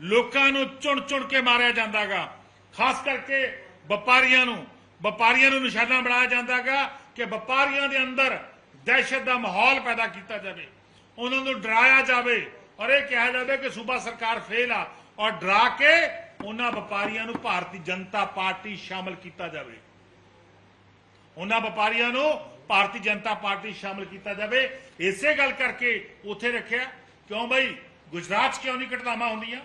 ਲੋਕਾਂ ਨੂੰ ਚੁਣ ਚੁਣ ਕੇ ਮਾਰਿਆ ਜਾਂਦਾਗਾ ਖਾਸ ਕਰਕੇ ਵਪਾਰੀਆਂ ਨੂੰ ਵਪਾਰੀਆਂ ਨੂੰ ਨਿਸ਼ਾਨਾ ਬਣਾਇਆ ਜਾਂਦਾਗਾ ਕਿ ਵਪਾਰੀਆਂ ਦੇ ਅੰਦਰ ਦਹਿਸ਼ਤ ਦਾ ਮਾਹੌਲ ਪੈਦਾ ਕੀਤਾ ਜਾਵੇ। ਉਹਨਾਂ ਨੂੰ ਡਰਾਇਆ ਜਾਵੇ। ਔਰ ਇਹ ਕਿਹਾ ਜਾਵੇ ਕਿ ਸੂਬਾ ਸਰਕਾਰ ਫੇਲ ਆ। ਔਰ ਡਰਾ ਕੇ ਉਹਨਾਂ ਵਪਾਰੀਆਂ ਨੂੰ ਭਾਰਤੀ ਜਨਤਾ ਪਾਰਟੀ ਸ਼ਾਮਲ ਕੀਤਾ ਜਾਵੇ। ਉਹਨਾਂ ਵਪਾਰੀਆਂ ਨੂੰ ਭਾਰਤੀ ਜਨਤਾ ਪਾਰਟੀ ਸ਼ਾਮਲ ਕੀਤਾ ਜਾਵੇ। ਇਸੇ ਗੱਲ ਕਰਕੇ ਉੱਥੇ ਰੱਖਿਆ, ਕਿਉਂ ਬਈ? ਗੁਜਰਾਤ 'ਚ ਕਿਉਂ ਨਹੀਂ ਘਟਨਾਵਾਂ ਹੁੰਦੀਆਂ?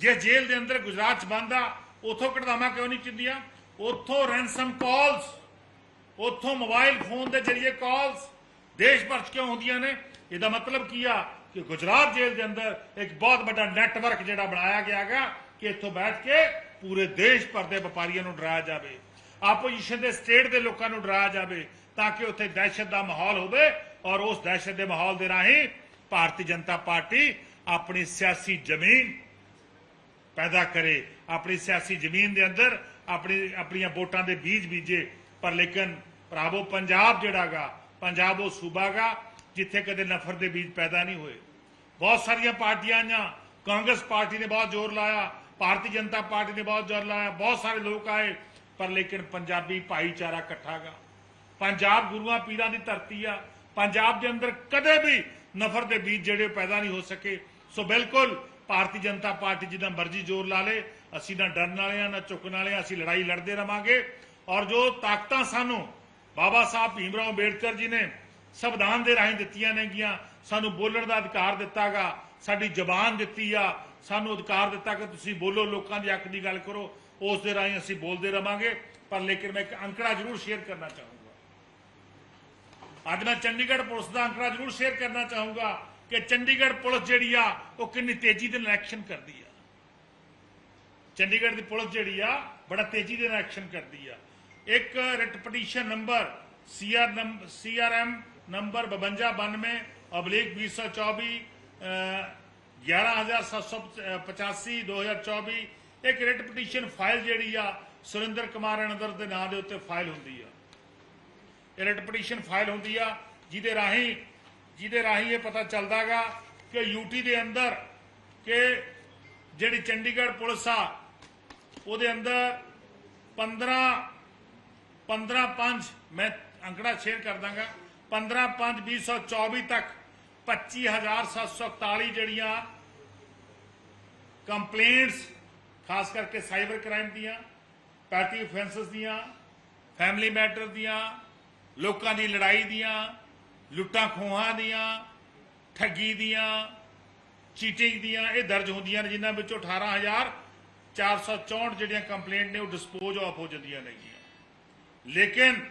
ਜੇ ਜੇਲ੍ਹ ਦੇ ਅੰਦਰ ਗੁਜਰਾਤ 'ਚ ਬੰਦ ਆ, ਉਥੋਂ ਘਟਨਾਵਾਂ ਕਿਉਂ ਨਹੀਂ ਚਿੰਦੀਆਂ ਉਥੋਂ ਰੈਂਸਮ ਕਾਲਸ ਉਥੋਂ ਮੋਬਾਈਲ ਫੋਨ ਦੇ ਜ਼ਰੀਏ ਕਾਲਸ ਦੇਸ਼ ਭਰ 'ਚ ਕਿਉਂ ਹੁੰਦੀਆਂ ਨੇ? ਇਹਦਾ ਮਤਲਬ ਕੀ ਆ? ਕਿ ਗੁਜਰਾਤ ਜੇਲ੍ਹ ਦੇ ਅੰਦਰ ਇੱਕ ਬਹੁਤ ਵੱਡਾ ਨੈਟਵਰਕ ਜਿਹੜਾ ਬਣਾਇਆ ਗਿਆ ਗਿਆਗਾ ਕਿ ਇੱਥੋਂ ਬੈਠ ਕੇ ਪੂਰੇ ਦੇਸ਼ ਭਰ ਦੇ ਵਪਾਰੀਆਂ ਨੂੰ ਡਰਾਇਆ ਜਾਵੇ, ਆਪੋਜੀਸ਼ਨ ਦੇ ਸਟੇਟ ਦੇ ਲੋਕਾਂ ਨੂੰ ਡਰਾਇਆ ਜਾਵੇ ਤਾਂ ਕਿ ਉੱਥੇ ਦਹਿਸ਼ਤ ਦਾ ਮਾਹੌਲ ਹੋਵੇ ਔਰ ਉਸ ਦਹਿਸ਼ਤ ਦੇ ਮਾਹੌਲ ਦੇ ਰਾਹੀਂ ਭਾਰਤੀ ਜਨਤਾ ਪਾਰਟੀ ਆਪਣੀ ਸਿਆਸੀ ਜ਼ਮੀਨ ਪੈਦਾ ਕਰੇ, ਆਪਣੀ ਸਿਆਸੀ ਜ਼ਮੀਨ ਦੇ ਅੰਦਰ ਆਪਣੀ, ਆਪਣੀਆਂ ਵੋਟਾਂ ਦੇ ਬੀਜ ਬੀਜੇ। ਪਰ ਲੇਕਿਨ ਭਰਾਵੋ, ਪੰਜਾਬ ਜਿਹੜਾਗਾ ਪੰਜਾਬ ਉਹ ਸੂਬਾਗਾ ਜਿੱਥੇ ਕਦੇ ਨਫ਼ਰਤ ਦੇ ਬੀਜ ਪੈਦਾ ਨਹੀਂ ਹੋਏ। ਬਹੁਤ ਸਾਰੀਆਂ ਪਾਰਟੀਆਂ ਆਈਆਂ। ਕਾਂਗਰਸ ਪਾਰਟੀ ਨੇ ਬਹੁਤ ਜ਼ੋਰ ਲਾਇਆ। ਭਾਰਤੀ ਜਨਤਾ ਪਾਰਟੀ ਨੇ ਬਹੁਤ ਜ਼ੋਰ ਲਾਇਆ। ਬਹੁਤ ਸਾਰੇ ਲੋਕ ਆਏ। ਪਰ ਲੇਕਿਨ ਪੰਜਾਬੀ ਭਾਈਚਾਰਾ ਇਕੱਠਾਗਾ ਪੰਜਾਬ ਗੁਰੂਆਂ ਪੀਰਾਂ ਦੀ ਧਰਤੀ ਆ। ਪੰਜਾਬ ਦੇ ਅੰਦਰ ਕਦੇ ਵੀ ਨਫ਼ਰਤ ਦੇ ਬੀਜ ਜਿਹੜੇ ਪੈਦਾ ਨਹੀਂ ਹੋ ਸਕੇ। ਸੋ ਬਿਲਕੁਲ ਭਾਰਤੀ ਜਨਤਾ ਪਾਰਟੀ ਜਿੱਦਾਂ ਮਰਜ਼ੀ ਜ਼ੋਰ ਲਾ ਲੇ, ਅਸੀਂ ਨਾ ਡਰਨ ਵਾਲੇ ਆ, ਨਾ ਝੁਕਣ ਵਾਲੇ ਆ, ਅਸੀਂ ਲੜਾਈ ਲੜਦੇ ਰਵਾਂਗੇ। ਔਰ ਜੋ ਤਾਕਤਾਂ ਸਾਨੂੰ ਬਾਬਾ ਸਾਹਿਬ ਭੀਮਰਾਓ ਅੰਬੇਡਕਰ ਜੀ ਨੇ ਸੰਵਿਧਾਨ ਦੇ ਰਾਹੀਂ ਦਿੱਤੀਆਂ ਨੇਗੀਆਂ। ਸਾਨੂੰ ਬੋਲਣ ਦਾ ਅਧਿਕਾਰ ਦਿੱਤਾਗਾ। ਸਾਡੀ ਜਬਾਨ ਦਿੱਤੀ ਆ। ਸਾਨੂੰ ਅਧਿਕਾਰ ਦਿੱਤਾ ਕਿ ਤੁਸੀਂ ਬੋਲੋ, ਲੋਕਾਂ ਦੀ ਹੱਕ ਦੀ ਗੱਲ ਕਰੋ। ਉਸ ਦੇ ਰਾਹੀਂ ਅਸੀਂ ਬੋਲਦੇ ਰਵਾਂਗੇ। ਪਰ ਲੇਕਿਨ ਮੈਂ ਇੱਕ ਅੰਕੜਾ ਜ਼ਰੂਰ ਸ਼ੇਅਰ ਕਰਨਾ ਚਾਹੂੰਗਾ। ਅੱਜ ਮੈਂ ਚੰਡੀਗੜ੍ਹ ਪੁਲਿਸ ਦਾ ਅੰਕੜਾ ਜ਼ਰੂਰ ਸ਼ੇਅਰ ਕਰਨਾ ਚਾਹੂੰਗਾ ਕਿ ਚੰਡੀਗੜ੍ਹ ਪੁਲਿਸ ਜਿਹੜੀ ਆ, ਉਹ ਕਿੰਨੀ ਤੇਜ਼ੀ ਦੇ ਨਾਲ ਐਕਸ਼ਨ ਕਰਦੀ ਆ। ਚੰਡੀਗੜ੍ਹ ਦੀ ਪੁਲਿਸ ਜਿਹੜੀ ਆ, ਬੜਾ ਤੇਜ਼ੀ ਦੇ ਨਾਲ ਐਕਸ਼ਨ ਕਰਦੀ ਆ। ਇੱਕ writ petition number CR CRM number 5292 ਅਬਲੀਕ 2024 ਅਹ, 11785 2024 ਇੱਕ ਰਿਟ ਪਟੀਸ਼ਨ ਫਾਈਲ ਜਿਹੜੀ ਆ ਸੁਰਿੰਦਰ ਕੁਮਾਰ ਅਨੰਦਰ ਦੇ ਨਾਂ ਦੇ ਉੱਤੇ ਫਾਈਲ ਹੁੰਦੀ ਆ। ਇਹ ਪਟੀਸ਼ਨ ਫਾਈਲ ਹੁੰਦੀ ਆ ਜਿਹਦੇ ਰਾਹੀਂ ਜਿਹਦੇ ਰਾਹੀਂ ਇਹ ਪਤਾ ਚੱਲਦਾਗਾ ਕਿ ਯੂਟੀ ਦੇ ਅੰਦਰ ਕਿ ਜਿਹੜੀ ਚੰਡੀਗੜ੍ਹ ਪੁਲਿਸ ਆ ਉਹਦੇ ਅੰਦਰ 15 15 5 ਮੈਂ ਅੰਕੜਾ ਸ਼ੇਅਰ ਕਰ ਦਾਂਗਾ 15 5 2024 ਤੱਕ 25741 ਜਿਹੜੀਆਂ ਕੰਪਲੇਂਟਸ ਖਾਸ ਕਰਕੇ ਸਾਈਬਰ ਕ੍ਰਾਈਮ ਦੀਆਂ ਪੈਟੀ ਆਫੈਂਸਸ ਦੀਆਂ ਫੈਮਿਲੀ ਮੈਟਰ ਦੀਆਂ ਲੋਕਾਂ ਦੀ ਲੜਾਈ ਦੀਆਂ ਲੁੱਟਾਂ ਖੋਹਾਂ ਦੀਆਂ ਠੱਗੀ ਦੀਆਂ ਚੀਟਿੰਗ ਦੀਆਂ ਇਹ ਦਰਜ ਹੁੰਦੀਆਂ ਨੇ ਜਿਨ੍ਹਾਂ ਵਿੱਚੋਂ 18464 ਜਿਹੜੀਆਂ ਕੰਪਲੇਂਟ ਨੇ ਉਹ ਡਿਸਪੋਜ਼ ਆਫ ਹੋ ਜਾਂਦੀਆਂ ਨੇਗੀਆਂ ਲੇਕਿਨ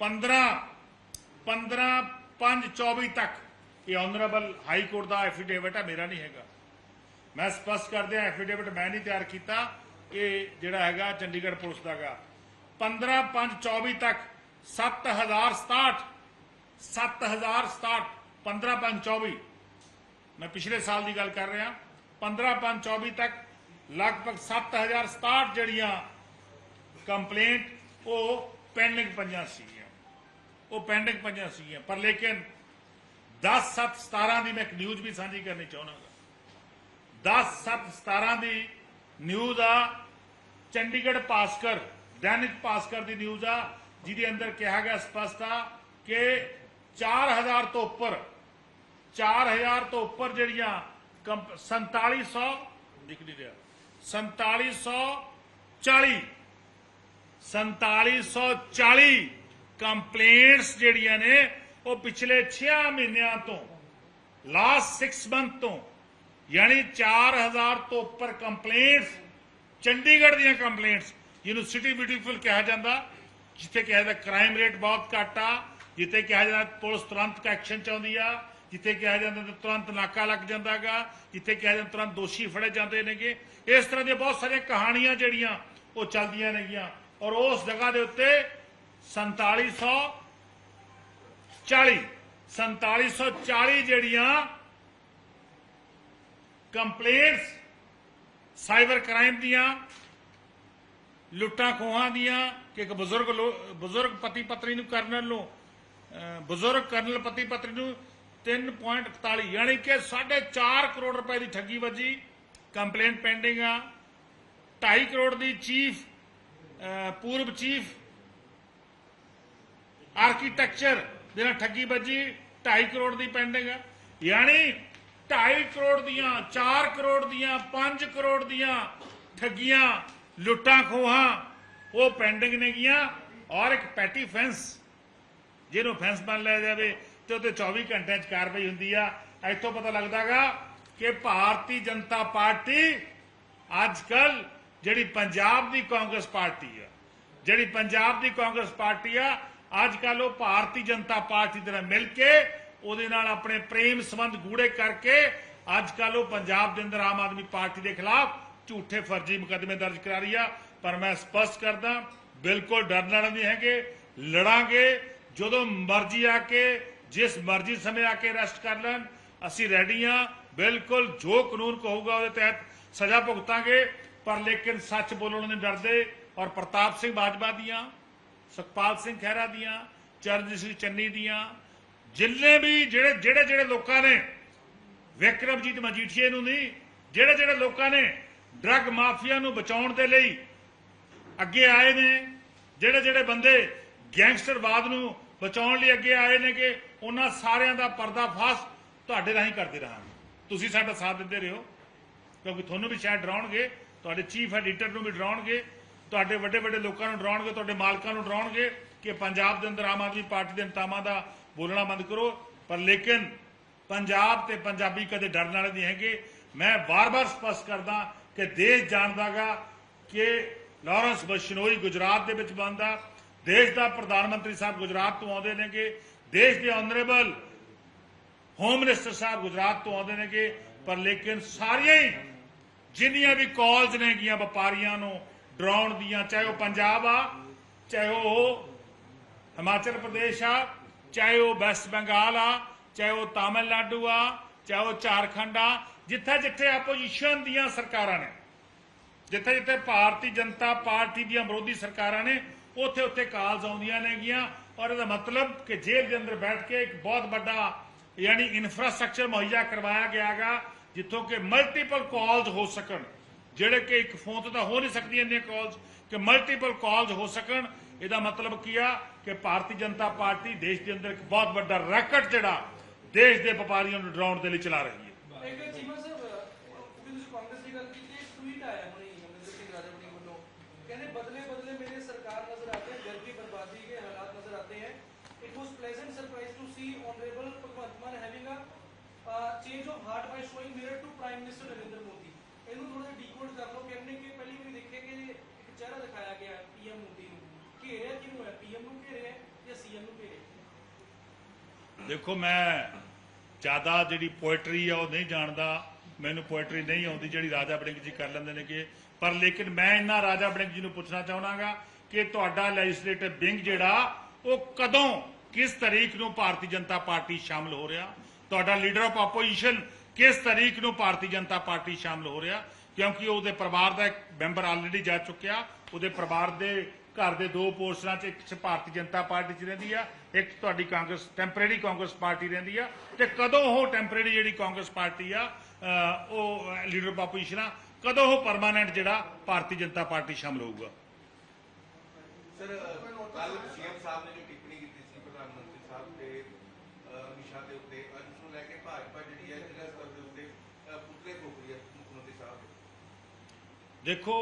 15 15 5 24 ਤੱਕ ਇਹ ਆਨਰੇਬਲ ਹਾਈ ਕੋਰਟ ਦਾ ਐਫੀਡੇਵਿਟ ਹੈ, ਮੇਰਾ ਨਹੀਂ ਹੈਗਾ। ਮੈਂ ਸਪਸ਼ਟ ਕਰਦੇ ਹਾਂ ਐਫੀਡੇਵਿਟ ਮੈਂ ਨਹੀਂ ਤਿਆਰ ਕੀਤਾ, ਇਹ ਜਿਹੜਾ ਹੈਗਾ ਚੰਡੀਗੜ੍ਹ ਪੁਲਿਸ ਦਾ ਹੈਗਾ 15 5 24 ਤੱਕ 7067 7067 15 5 24 ਮੈਂ ਪਿਛਲੇ ਸਾਲ ਦੀ ਗੱਲ ਕਰ ਰਿਹਾ 15 5 24 ਤੱਕ ਲਗਭਗ 7067 ਜਿਹੜੀਆਂ ਕੰਪਲੇਂਟ ਉਹ ਪੈਂਡਿੰਗ ਪਈਆਂ ਸੀ। ਉਹ ਪੈਂਡਿੰਗ ਪਈਆਂ ਸੀਗੀਆਂ। ਪਰ ਲੇਕਿਨ 10 7 17 ਦੀ ਮੈਂ ਇੱਕ ਨਿਊਜ਼ ਵੀ ਸਾਂਝੀ ਕਰਨੀ ਚਾਹੁੰਦਾ 10 7 17 ਦੀ ਨਿਊਜ਼ ਆ ਚੰਡੀਗੜ੍ਹ ਪਾਸਕਰ ਦੈਨਿਕ ਪਾਸਕਰ ਦੀ ਨਿਊਜ਼ ਆ, ਜਿਹਦੇ ਅੰਦਰ ਕਿਹਾ ਗਿਆ ਸਪਸ਼ਟ ਆ ਕਿ 4000 ਤੋਂ ਉੱਪਰ 4000 ਤੋਂ ਉੱਪਰ ਜਿਹੜੀਆਂ ਕੰਪ- 4700 ਦਿਖ ਨਹੀਂ ਰਿਹਾ 4740 4740 ਕੰਪਲੇਂਟਸ ਜਿਹੜੀਆਂ ਨੇ, ਉਹ ਪਿਛਲੇ 6 ਮਹੀਨਿਆਂ ਤੋਂ ਲਾਸਟ 6 ਮੰਥ ਤੋਂ, ਯਾਨੀ 4000 ਤੋਂ ਉੱਪਰ ਕੰਪਲੇਂਟਸ, ਚੰਡੀਗੜ੍ਹ ਦੀਆਂ ਕੰਪਲੇਂਟਸ, ਜਿਹਨੂੰ ਸਿਟੀ ਬਿਊਟੀਫੁਲ ਕਿਹਾ ਜਾਂਦਾ, ਜਿੱਥੇ ਕਿਹਾ ਜਾਂਦਾ ਕ੍ਰਾਈਮ ਰੇਟ ਬਹੁਤ ਘੱਟ ਆ, ਜਿੱਥੇ ਕਿਹਾ ਜਾਂਦਾ ਪੁਲਿਸ ਤੁਰੰਤ ਐਕਸ਼ਨ ਚਾਹੁੰਦੀ ਆ, ਜਿੱਥੇ ਕਿਹਾ ਜਾਂਦਾ ਤੁਰੰਤ ਨਾਕਾ ਲੱਗ ਜਾਂਦਾਗਾ ਜਿੱਥੇ ਕਿਹਾ ਜਾਂਦਾ ਤੁਰੰਤ ਦੋਸ਼ੀ ਫੜੇ ਜਾਂਦੇ ਨੇਗੇ। ਇਸ ਤਰ੍ਹਾਂ ਦੀਆਂ ਬਹੁਤ ਸਾਰੀਆਂ ਕਹਾਣੀਆਂ ਜਿਹੜੀਆਂ, ਉਹ ਚੱਲਦੀਆਂ ਨੇਗੀਆਂ। ਔਰ ਉਸ ਜਗ੍ਹਾ ਦੇ ਉੱਤੇ 4700 40 4740 ਜਿਹੜੀਆਂ ਕੰਪਲੇਂਟਸ, ਸਾਈਬਰ ਕ੍ਰਾਈਮ ਦੀਆਂ, ਲੁੱਟਾਂ ਖੋਹਾਂ ਦੀਆਂ ਕਿ ਇੱਕ ਬਜ਼ੁਰਗ ਬਜ਼ੁਰਗ ਪਤੀ ਪਤਨੀ ਨੂੰ ਕਰਨਲ ਨੂੰ ਬਜ਼ੁਰਗ ਕਰਨਲ ਪਤੀ ਪਤਨੀ ਨੂੰ 3.41 ਯਾਨੀ ਕਿ 4.5 ਕਰੋੜ ਰੁਪਏ ਦੀ ਠੱਗੀ ਵੱਜੀ, ਕੰਪਲੇਂਟ ਪੈਂਡਿੰਗ ਆ। 2.5 ਕਰੋੜ ਦੀ ਚੀਫ ਪੂਰਬ ਚੀਫ ਆਰਕੀਟੈਕਚਰ ਦੇ ਨਾਲ ਠੱਗੀ ਵੱਜੀ 2.5 ਕਰੋੜ ਦੀ ਪੈਂਡਿੰਗ ਆ। ਯਾਨੀ 2.5 ਕਰੋੜ ਦੀਆਂ 4 ਕਰੋੜ ਦੀਆਂ 5 ਕਰੋੜ ਦੀਆਂ ਠੱਗੀਆਂ, ਲੁੱਟਾਂ ਖੋਹਾਂ, ਉਹ ਪੈਂਡਿੰਗ ਨੇਗੀਆਂ ਔਰ ਇੱਕ ਪੈਟੀ ਫੈਂਸ ਜਿਹਨੂੰ ਫੈਂਸ ਬਣ ਲਿਆ ਜਾਵੇ ਤੇ ਉਹਤੇ 24 ਘੰਟਿਆਂ 'ਚ ਕਾਰਵਾਈ ਹੁੰਦੀ ਆ। ਇੱਥੋਂ ਪਤਾ ਲੱਗਦਾਗਾ ਕਿ ਭਾਰਤੀ ਜਨਤਾ ਪਾਰਟੀ ਅੱਜ ਕੱਲ ਜਿਹੜੀ ਪੰਜਾਬ ਦੀ ਕਾਂਗਰਸ ਪਾਰਟੀ ਆ, ਜਿਹੜੀ ਪੰਜਾਬ ਦੀ ਕਾਂਗਰਸ ਪਾਰਟੀ ਆ ਅੱਜ ਕੱਲ ਉਹ ਭਾਰਤੀ ਜਨਤਾ ਪਾਰਟੀ ਦੇ ਨਾਲ ਮਿਲ ਕੇ ਉਹਦੇ ਨਾਲ ਆਪਣੇ ਪ੍ਰੇਮ ਸੰਬੰਧ ਗੂੜੇ ਕਰਕੇ ਅੱਜ ਕੱਲ ਉਹ ਪੰਜਾਬ ਦੇ ਅੰਦਰ ਆਮ ਆਦਮੀ ਪਾਰਟੀ ਦੇ ਖਿਲਾਫ ਝੂਠੇ ਫਰਜ਼ੀ ਮੁਕੱਦਮੇ ਦਰਜ ਕਰਾ ਰਹੀ ਆ। ਪਰ ਮੈਂ ਸਪਸ਼ਟ ਕਰਦਾ, ਬਿਲਕੁਲ ਡਰਨ ਵਾਲਾ ਨਹੀਂ ਹੈਗੇ, ਲੜਾਂਗੇ, ਜਦੋਂ ਮਰਜ਼ੀ ਆ ਕੇ, ਜਿਸ ਮਰਜ਼ੀ ਸਮੇਂ ਆ ਕੇ ਅਰੈਸਟ ਕਰ ਲੈਣ, ਅਸੀਂ ਰੈਡੀ ਆ। ਬਿਲਕੁਲ ਜੋ ਕਾਨੂੰਨ ਕਹੂਗਾ ਉਹਦੇ ਤਹਿਤ ਸਜ਼ਾ ਭੁਗਤਾਂਗੇ, ਪਰ ਲੇਕਿਨ ਸੱਚ ਬੋਲਣ ਦੇ ਡਰਦੇ। ਔਰ ਪ੍ਰਤਾਪ ਸਿੰਘ ਬਾਜਵਾ ਦੀਆਂ ਸੁਖਪਾਲ ਸਿੰਘ ਖਹਿਰਾ ਦੀਆਂ ਚਰਨਜੀਤ ਸਿੰਘ ਚੰਨੀ ਦੀਆਂ, ਜਿੰਨੇ ਵੀ ਜਿਹੜੇ ਜਿਹੜੇ ਜਿਹੜੇ ਲੋਕਾਂ ਨੇ ਵਿਕਰਮਜੀਤ ਮਜੀਠੀਏ ਨੂੰ ਨਹੀਂ, ਜਿਹੜੇ ਜਿਹੜੇ ਲੋਕਾਂ ਨੇ ਡਰੱਗ ਮਾਫੀਆ ਨੂੰ ਬਚਾਉਣ ਦੇ ਲਈ ਅੱਗੇ ਆਏ ਨੇ, ਜਿਹੜੇ ਜਿਹੜੇ ਬੰਦੇ ਗੈਂਗਸਟਰਵਾਦ ਨੂੰ ਬਚਾਉਣ ਲਈ ਅੱਗੇ ਆਏ ਨੇ ਕਿ ਉਹਨਾਂ ਸਾਰਿਆਂ ਦਾ ਪਰਦਾਫਾਸ਼ ਤੁਹਾਡੇ ਰਾਹੀਂ ਕਰਦੇ ਰਹਾਂਗੇ। ਤੁਸੀਂ ਸਾਡਾ ਸਾਥ ਦਿੰਦੇ ਰਹੋ, ਕਿਉਂਕਿ ਤੁਹਾਨੂੰ ਵੀ ਸ਼ਾਇਦ ਡਰਾਉਣਗੇ, ਤੁਹਾਡੇ ਚੀਫ ਐਡੀਟਰ ਨੂੰ ਵੀ ਡਰਾਉਣਗੇ ਤੁਹਾਡੇ ਵੱਡੇ ਵੱਡੇ ਲੋਕਾਂ ਨੂੰ ਡਰਾਉਣਗੇ, ਤੁਹਾਡੇ ਮਾਲਕਾਂ ਨੂੰ ਡਰਾਉਣਗੇ ਕਿ ਪੰਜਾਬ ਦੇ ਅੰਦਰ ਆਮ ਆਦਮੀ ਪਾਰਟੀ ਦੇ ਨੇਤਾਵਾਂ ਦਾ ਬੋਲਣਾ ਬੰਦ ਕਰੋ। ਪਰ ਲੇਕਿਨ ਪੰਜਾਬ ਤੇ ਪੰਜਾਬੀ ਕਦੇ ਡਰਨ ਵਾਲੇ ਨਹੀਂ ਹੈਗੇ। ਮੈਂ ਵਾਰ-ਵਾਰ ਸਪਸ਼ਟ ਕਰਦਾ ਕਿ ਦੇਸ਼ ਜਾਣਦਾਗਾ ਕਿ ਲਾਰੈਂਸ ਬਸ਼ਨੋਈ ਗੁਜਰਾਤ ਦੇ ਵਿੱਚ ਬੰਦਾ ਦੇਸ਼ ਦਾ ਪ੍ਰਧਾਨ ਮੰਤਰੀ ਸਾਹਿਬ ਗੁਜਰਾਤ ਤੋਂ ਆਉਂਦੇ ਨੇਗੇ। ਦੇਸ਼ ਦੇ ਆਨਰੇਬਲ ਹੋਮ ਮਿਨਿਸਟਰ ਸਾਹਿਬ ਗੁਜਰਾਤ ਤੋਂ ਆਉਂਦੇ ਨੇਗੇ। ਪਰ ਲੇਕਿਨ ਸਾਰੀਆਂ ਹੀ ਜਿੰਨੀਆਂ ਵੀ ਕਾਲਸ ਨੇਗੀਆਂ ਵਪਾਰੀਆਂ ਨੂੰ ਡਰਾਉਣ ਦੀਆਂ, ਚਾਹੇ ਉਹ ਪੰਜਾਬ ਆ, ਚਾਹੇ ਉਹ ਹਿਮਾਚਲ ਪ੍ਰਦੇਸ਼ ਆ, ਚਾਹੇ ਉਹ ਵੈਸਟ ਬੰਗਾਲ ਆ, ਚਾਹੇ ਉਹ ਤਾਮਿਲਨਾਡੂ ਆ, ਚਾਹੇ ਉਹ ਝਾਰਖੰਡ ਆ, ਜਿੱਥੇ ਜਿੱਥੇ ਆਪੋਜੀਸ਼ਨ ਦੀਆਂ ਸਰਕਾਰਾਂ ਨੇ, ਜਿੱਥੇ ਜਿੱਥੇ ਭਾਰਤੀ ਜਨਤਾ ਪਾਰਟੀ ਦੀਆਂ ਵਿਰੋਧੀ ਸਰਕਾਰਾਂ ਨੇ, ਉੱਥੇ ਉੱਥੇ ਕਾਲਸ ਆਉਂਦੀਆਂ ਨੇਗੀਆਂ। ਔਰ ਇਹਦਾ ਮਤਲਬ ਕਿ ਜੇਲ੍ਹ ਦੇ ਅੰਦਰ ਬੈਠ ਕੇ ਇੱਕ ਬਹੁਤ ਵੱਡਾ, ਯਾਨੀ ਇਨਫਰਾਸਟ੍ਰਕਚਰ ਮੁਹੱਈਆ ਕਰਵਾਇਆ ਗਿਆਗਾ, ਜਿੱਥੋਂ ਕਿ ਮਲਟੀਪਲ ਕਾਲਸ ਹੋ ਸਕਣ। ਜਿਹੜੇ ਕਿ ਇੱਕ ਫੋਨ ਤੋਂ ਤਾਂ ਹੋ ਨਹੀਂ ਸਕਦੀਆਂ ਇੰਨੀਆਂ ਕਾਲਸ ਕਿ ਮਲਟੀਪਲ ਕਾਲਸ ਹੋ ਸਕਣ। ਇਹਦਾ ਮਤਲਬ ਕੀ ਆ ਕਿ ਭਾਰਤੀ ਜਨਤਾ ਪਾਰਟੀ ਦੇਸ਼ ਦੇ ਅੰਦਰ ਇੱਕ ਬਹੁਤ ਵੱਡਾ ਰੈਕਟ ਜਿਹੜਾ ਦੇਸ਼ ਦੇ ਵਪਾਰੀਆਂ ਨੂੰ ਡਰਾਉਣ ਦੇ ਲਈ ਚਲਾ ਰਹੀ ਹੈ। ਘੇਰਿਆ ਕਿਹਨੂੰ ਹੈ? ਪੀਐਮ ਨੂੰ ਘੇਰਿਆ ਜਾਂ ਸੀਐਮ ਨੂੰ ਘੇਰਿਆ ਦੇਖੋ, ਮੈਂ ਜ਼ਿਆਦਾ ਜਿਹੜੀ ਪੋਇਟਰੀ ਆ ਉਹ ਨਹੀਂ ਜਾਣਦਾ। ਮੈਨੂੰ ਪੋਇਟਰੀ ਨਹੀਂ ਆਉਂਦੀ ਜਿਹੜੀ ਰਾਜਾ ਬੜਿੰਗ ਜੀ ਕਰ ਲੈਂਦੇ ਨੇ ਕਿ ਪਰ ਲੇਕਿਨ ਮੈਂ ਇਹਨਾਂ ਰਾਜਾ ਬੜਿੰਗ ਜੀ ਨੂੰ ਪੁੱਛਣਾ ਚਾਹਣਾਗਾ ਕਿ ਤੁਹਾਡਾ ਲੈਜਿਸਲੇਟਿਵ ਵਿੰਗ ਜਿਹੜਾ, ਉਹ ਕਦੋਂ, ਕਿਸ ਤਰੀਕ ਨੂੰ ਭਾਰਤੀ ਜਨਤਾ ਪਾਰਟੀ ਸ਼ਾਮਲ ਹੋ ਰਿਹਾ? ਤੁਹਾਡਾ ਲੀਡਰ ਆਫ ਆਪੋਜੀਸ਼ਨ ਕਿਸ ਤਰੀਕ ਨੂੰ ਭਾਰਤੀ ਜਨਤਾ ਪਾਰਟੀ ਸ਼ਾਮਲ ਹੋ ਰਿਹਾ? ਕਿਉਂਕਿ ਉਹਦੇ ਪਰਿਵਾਰ ਦਾ ਇੱਕ ਮੈਂਬਰ ਆਲਰੇਡੀ ਜਾ ਚੁੱਕਿਆ। ਉਹਦੇ ਪਰਿਵਾਰ ਦੇ ਘਰ ਦੇ ਦੋ ਪੋਸਟਰਾਂ 'ਚ ਇੱਕ ਭਾਰਤੀ ਜਨਤਾ ਪਾਰਟੀ 'ਚ ਰਹਿੰਦੀ ਆ ਇੱਕ ਤੁਹਾਡੀ ਕਾਂਗਰਸ ਟੈਂਪਰੇਰੀ ਕਾਂਗਰਸ ਪਾਰਟੀ ਰਹਿੰਦੀ ਆ ਤੇ ਕਦੋਂ ਉਹ ਟੈਂਪਰੇਰੀ ਜਿਹੜੀ ਕਾਂਗਰਸ ਪਾਰਟੀ ਆ ਉਹ ਲੀਡਰ ਆਪੋਜੀਸ਼ਨ ਆ ਕਦੋਂ ਉਹ ਪਰਮਾਨੈਂਟ ਜਿਹੜਾ ਭਾਰਤੀ ਜਨਤਾ ਪਾਰਟੀ ਸ਼ਾਮਲ ਹੋਊਗਾ? ਸਰ ਕੱਲ ਸੀਐਮ ਸਾਹਿਬ ਨੇ ਜੋ ਟਿੱਪਣੀ ਕੀਤੀ ਸੀ ਪ੍ਰਧਾਨ ਮੰਤਰੀ ਸਾਹਿਬ ਤੇ ਸ਼ਾਹ ਦੇ ਉੱਤੇ ਅੱਜ ਨੂੰ ਲੈ ਕੇ ਭਾਜਪਾ ਜਿਹੜੀ ਹੈ ਜ਼ਿਲ੍ਹਾ ਸਤਰ ਦੇ ਉੱਤੇ ਪੁਤਲੇ ਫੂਕ ਰਹੀ ਹੈ ਮੁੱਖ ਮੰਤਰੀ ਸਾਹਿਬ ਦੇਖੋ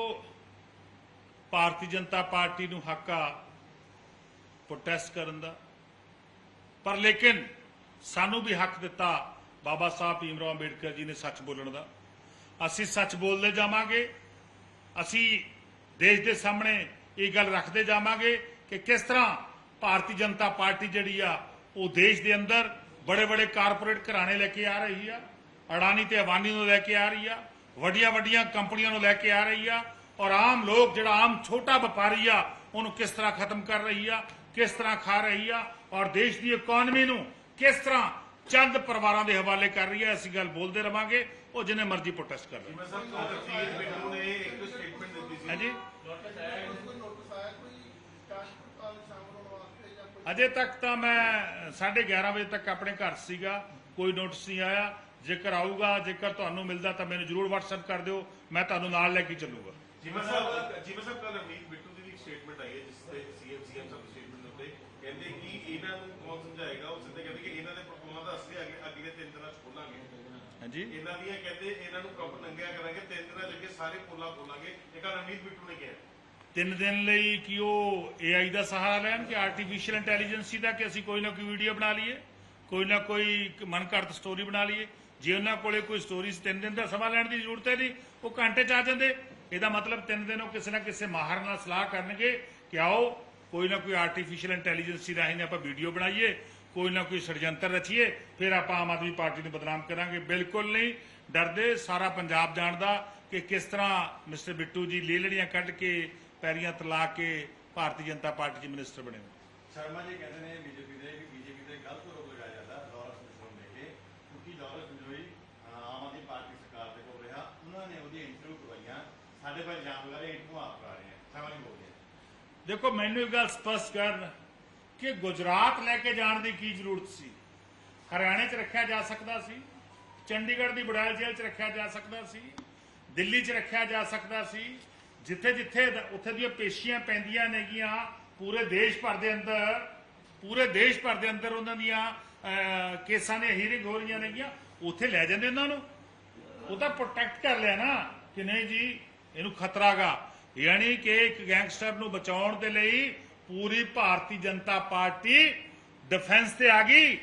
ਭਾਰਤੀ ਜਨਤਾ ਪਾਰਟੀ ਨੂੰ ਹੱਕ ਆ ਪ੍ਰੋਟੈਸਟ ਕਰਨ ਦਾ। ਪਰ ਲੇਕਿਨ ਸਾਨੂੰ ਵੀ ਹੱਕ ਦਿੱਤਾ ਬਾਬਾ ਸਾਹਿਬ ਭੀਮਰਾਓ ਅੰਬੇਡਕਰ ਜੀ ਨੇ ਸੱਚ ਬੋਲਣ ਦਾ। ਅਸੀਂ ਸੱਚ ਬੋਲਦੇ ਜਾਵਾਂਗੇ। ਅਸੀਂ ਦੇਸ਼ ਦੇ ਸਾਹਮਣੇ ਇਹ ਗੱਲ ਰੱਖਦੇ ਜਾਵਾਂਗੇ ਕਿ ਕਿਸ ਤਰ੍ਹਾਂ ਭਾਰਤੀ ਜਨਤਾ ਪਾਰਟੀ ਜਿਹੜੀ ਆ, ਉਹ ਦੇਸ਼ ਦੇ ਅੰਦਰ ਬੜੇ ਬੜੇ ਕਾਰਪੋਰੇਟ ਘਰਾਣੇ ਲੈ ਕੇ ਆ ਰਹੀ ਆ, ਅਡਾਨੀ ਤੇ ਅਵਾਨੀ ਨੂੰ ਲੈ ਕੇ ਆ ਰਹੀ ਆ ਵੱਡੀਆਂ ਵੱਡੀਆਂ ਕੰਪਨੀਆਂ ਨੂੰ ਲੈ ਕੇ ਆ ਰਹੀ ਆ ਔਰ ਆਮ ਲੋਕ ਜਿਹੜਾ ਆਮ ਛੋਟਾ ਵਪਾਰੀ ਆ ਉਹਨੂੰ ਕਿਸ ਤਰ੍ਹਾਂ ਖਤਮ ਕਰ ਰਹੀ ਆ ਕਿਸ ਤਰ੍ਹਾਂ ਖਾ ਰਹੀ ਆ ਔਰ ਦੇਸ਼ ਦੀ ਇਕਨੋਮੀ ਨੂੰ ਕਿਸ ਤਰ੍ਹਾਂ ਚੰਦ ਪਰਿਵਾਰਾਂ ਦੇ ਹਵਾਲੇ ਕਰ ਰਹੀ ਹੈ ਅਸੀਂ ਗੱਲ ਬੋਲਦੇ ਰਵਾਂਗੇ ਉਹ ਜਿੰਨੇ ਮਰਜ਼ੀ ਪ੍ਰੋਟੈਸਟ ਕਰ ਸੀ ਹਾਂਜੀ ਅਜੇ ਤੱਕ ਤਾਂ ਮੈਂ 11:30 ਵਜੇ ਤੱਕ ਆਪਣੇ ਘਰ ਸੀਗਾ ਕੋਈ ਨੋਟਿਸ ਨਹੀਂ ਆਇਆ ਜੇਕਰ ਆਊਗਾ ਜੇਕਰ ਤੁਹਾਨੂੰ ਮਿਲਦਾ ਤਾਂ ਮੈਨੂੰ ਜਰੂਰ WhatsApp ਕਰ ਦਿਓ ਮੈਂ ਤੁਹਾਨੂੰ ਨਾਲ ਲੈ ਕੇ ਚੱਲੂਗਾ ਜੀਵਾ ਸਾਹਿਬ ਜੀਵਾ ਸਾਹਿਬ ਕੱਲ ਰਵਨੀਤ ਬਿੱਟੂ ਦੀ ਵੀ ਇੱਕ ਸਟੇਟਮੈਂਟ ਆਈ ਹੈ ਜਿਸ ਤੇ ਸੀਐਮ ਸੀਐਮ ਸਾਹਿਬ ਦੀ ਸਟੇਟਮੈਂਟ ਉੱਤੇ ਕਹਿੰਦੇ ਕਿ ਇਹਨਾਂ ਨੂੰ ਕੌਣ ਸਮਝਾਏਗਾ? ਉਹ ਸਿੱਧੇ ਕਹਿੰਦੇ ਕਿ ਇਹਨਾਂ ਦੇ ਪ੍ਰੋਗਰਾਮਾਂ ਦਾ ਅਸੀਂ ਅਗਲੇ ਅਗਲੇ ਤਿੰਨ ਦਿਨਾਂ ਚ ਖੋਲਾਂਗੇ। ਹਾਂਜੀ। ਇਹਨਾਂ ਦੀਆਂ ਕਹਿੰਦੇ ਇਹਨਾਂ ਨੂੰ ਕੱਪ ਨੰਗਿਆ ਕਰਾਂਗੇ ਤਿੰਨ ਦਿਨਾਂ ਲੱਗੇ ਸਾਰੇ ਪੋਲਾ ਖੋਲਾਂਗੇ। ਇਹ ਕੱਲ ਰਵਨੀਤ ਬਿੱਟੂ ਨੇ ਕਿਹਾ। ਤਿੰਨ ਦਿਨ ਲਈ ਕਿ ਉਹ AI ਦਾ ਸਹਾਰਾ ਲੈਣ ਕਿ ਆਰਟੀਫੀਸ਼ੀਅਲ ਇੰਟੈਲੀਜੈਂਸੀ ਦਾ ਕਿ ਅਸੀਂ ਕੋਈ ਨਾ ਕੋਈ ਵੀਡੀਓ ਬਣਾ ਲਈਏ ਕੋਈ ਨਾ ਕੋਈ ਮਨਕਰਤ ਸਟੋਰੀ ਬਣਾ ਲਈਏ। ਜੇ ਉਹਨਾਂ ਕੋਲੇ ਕੋਈ ਸਟੋਰੀ ਤਿੰਨ ਦਿਨ ਦਾ ਸਮਾਂ ਲੈਣ ਦੀ ਜ਼ਰੂਰਤ ਹੈ ਨਹੀਂ ਉਹ ਘੰਟੇ ਚ ਆ ਜਾਂਦੇ। ਇਹਦਾ ਮਤਲਬ ਤਿੰਨ ਦਿਨ ਉਹ ਕਿਸੇ ਨਾ ਕਿਸੇ ਮਾਹਰ ਨਾਲ ਸਲਾਹ ਕਰਨਗੇ ਕਿ ਆਓ, ਕੋਈ ਨਾ ਕੋਈ ਆਰਟੀਫੀਸ਼ੀਅਲ ਇੰਟੈਲੀਜੈਂਸੀ ਰਾਹੀਂ ਆਪਾਂ ਵੀਡੀਓ ਬਣਾਈਏ, ਕੋਈ ਨਾ ਕੋਈ ષਡਯੰਤਰ ਰਚੀਏ, ਫਿਰ ਆਪਾਂ ਆਮ ਆਦਮੀ ਪਾਰਟੀ ਨੂੰ ਬਦਨਾਮ ਕਰਾਂਗੇ ਬਿਲਕੁਲ ਨਹੀਂ, ਡਰਦੇ ਸਾਰਾ ਪੰਜਾਬ ਜਾਣਦਾ ਕਿ ਕਿਸ ਤਰ੍ਹਾਂ ਮਿਸਟਰ ਬਿੱਟੂ ਜੀ ਲੇਲੜੀਆਂ ਕੱਢ ਕੇ ਪੈਰੀਆਂ ਤਲਾ ਕੇ ਭਾਰਤੀ ਜਨਤਾ ਪਾਰਟੀ ਦੇ ਮਿਨਿਸਟਰ ਬਣੇ ਹੋਏ। ਸ਼ਰਮਾ ਜੀ ਕਹਿੰਦੇ ਨੇ ਬੀਜੇਪੀ ਤੇ ਗਲਤ ਰੋਪ ਲਗਾਇਆ ਜਾਂਦਾ ਲਾਰੈਂਸ ਬਿਸ਼ਨੋਈ ਦੇ ਕੇ ਕਿਉਂਕਿ ਲਾਰੈਂਸ ਬਿਸ਼ਨੋਈ ਅਹ, ਆਮ ਆਦਮੀ ਪਾਰਟੀ ਸਰਕਾਰ ਦੇ ਕੋਲ ਰਿਹਾ ਉਹਨਾਂ ਨੇ ਉਹਦੀ ਇੰਟਰਵਿਊ ਕਰਵਾਈਆਂ ਸਾਡੇ ਪਰ ਇਲਜ਼ਾਮ ਲਗਾ ਰਹੇ ਇੰਟਰਵਿਊ ਆਪ ਕਰਾ ਰਹੇ ਆ ਸ਼ਰਮਾ ਜੀ ਬੋਲਦੇ ਆ ਦੇਖੋ, ਮੈਨੂੰ ਇੱਕ ਗੱਲ ਸਪਸ਼ਟ ਕਰਨ ਕਿ ਗੁਜਰਾਤ ਲੈ ਕੇ ਜਾਣ ਦੀ ਕੀ ਜ਼ਰੂਰਤ ਸੀ? ਹਰਿਆਣੇ 'ਚ ਰੱਖਿਆ ਜਾ ਸਕਦਾ ਸੀ, ਚੰਡੀਗੜ੍ਹ ਦੀ ਬੜਾਲ ਜੇਲ੍ਹ 'ਚ ਰੱਖਿਆ ਜਾ ਸਕਦਾ ਸੀ, ਦਿੱਲੀ 'ਚ ਰੱਖਿਆ ਜਾ ਸਕਦਾ ਸੀ, ਜਿੱਥੇ ਜਿੱਥੇ ਉੱਥੇ ਦੀਆਂ ਪੇਸ਼ੀਆਂ ਪੈਂਦੀਆਂ ਨੇਗੀਆਂ, ਪੂਰੇ ਦੇਸ਼ ਭਰ ਦੇ ਅੰਦਰ, ਪੂਰੇ ਦੇਸ਼ ਭਰ ਦੇ ਅੰਦਰ ਉਹਨਾਂ ਦੀਆਂ ਕੇਸਾਂ ਦੀਆਂ ਹੀਰਿੰਗ ਹੋ ਰਹੀਆਂ ਨੇਗੀਆਂ, ਉੱਥੇ ਲੈ ਜਾਂਦੇ ਉਹਨਾਂ ਨੂੰ। ਉਹ ਤਾਂ ਪ੍ਰੋਟੈਕਟ ਕਰ ਲਿਆ ਨਾ ਕਿ ਨਹੀਂ ਜੀ, ਇਹਨੂੰ ਖਤਰਾਗਾ ਯਾਨੀ ਕਿ ਇੱਕ ਗੈਂਗਸਟਰ ਨੂੰ ਬਚਾਉਣ ਦੇ ਲਈ ਪੂਰੀ ਭਾਰਤੀ ਜਨਤਾ ਪਾਰਟੀ ਡਿਫੈਂਸ ਤੇ ਆ ਗਈ।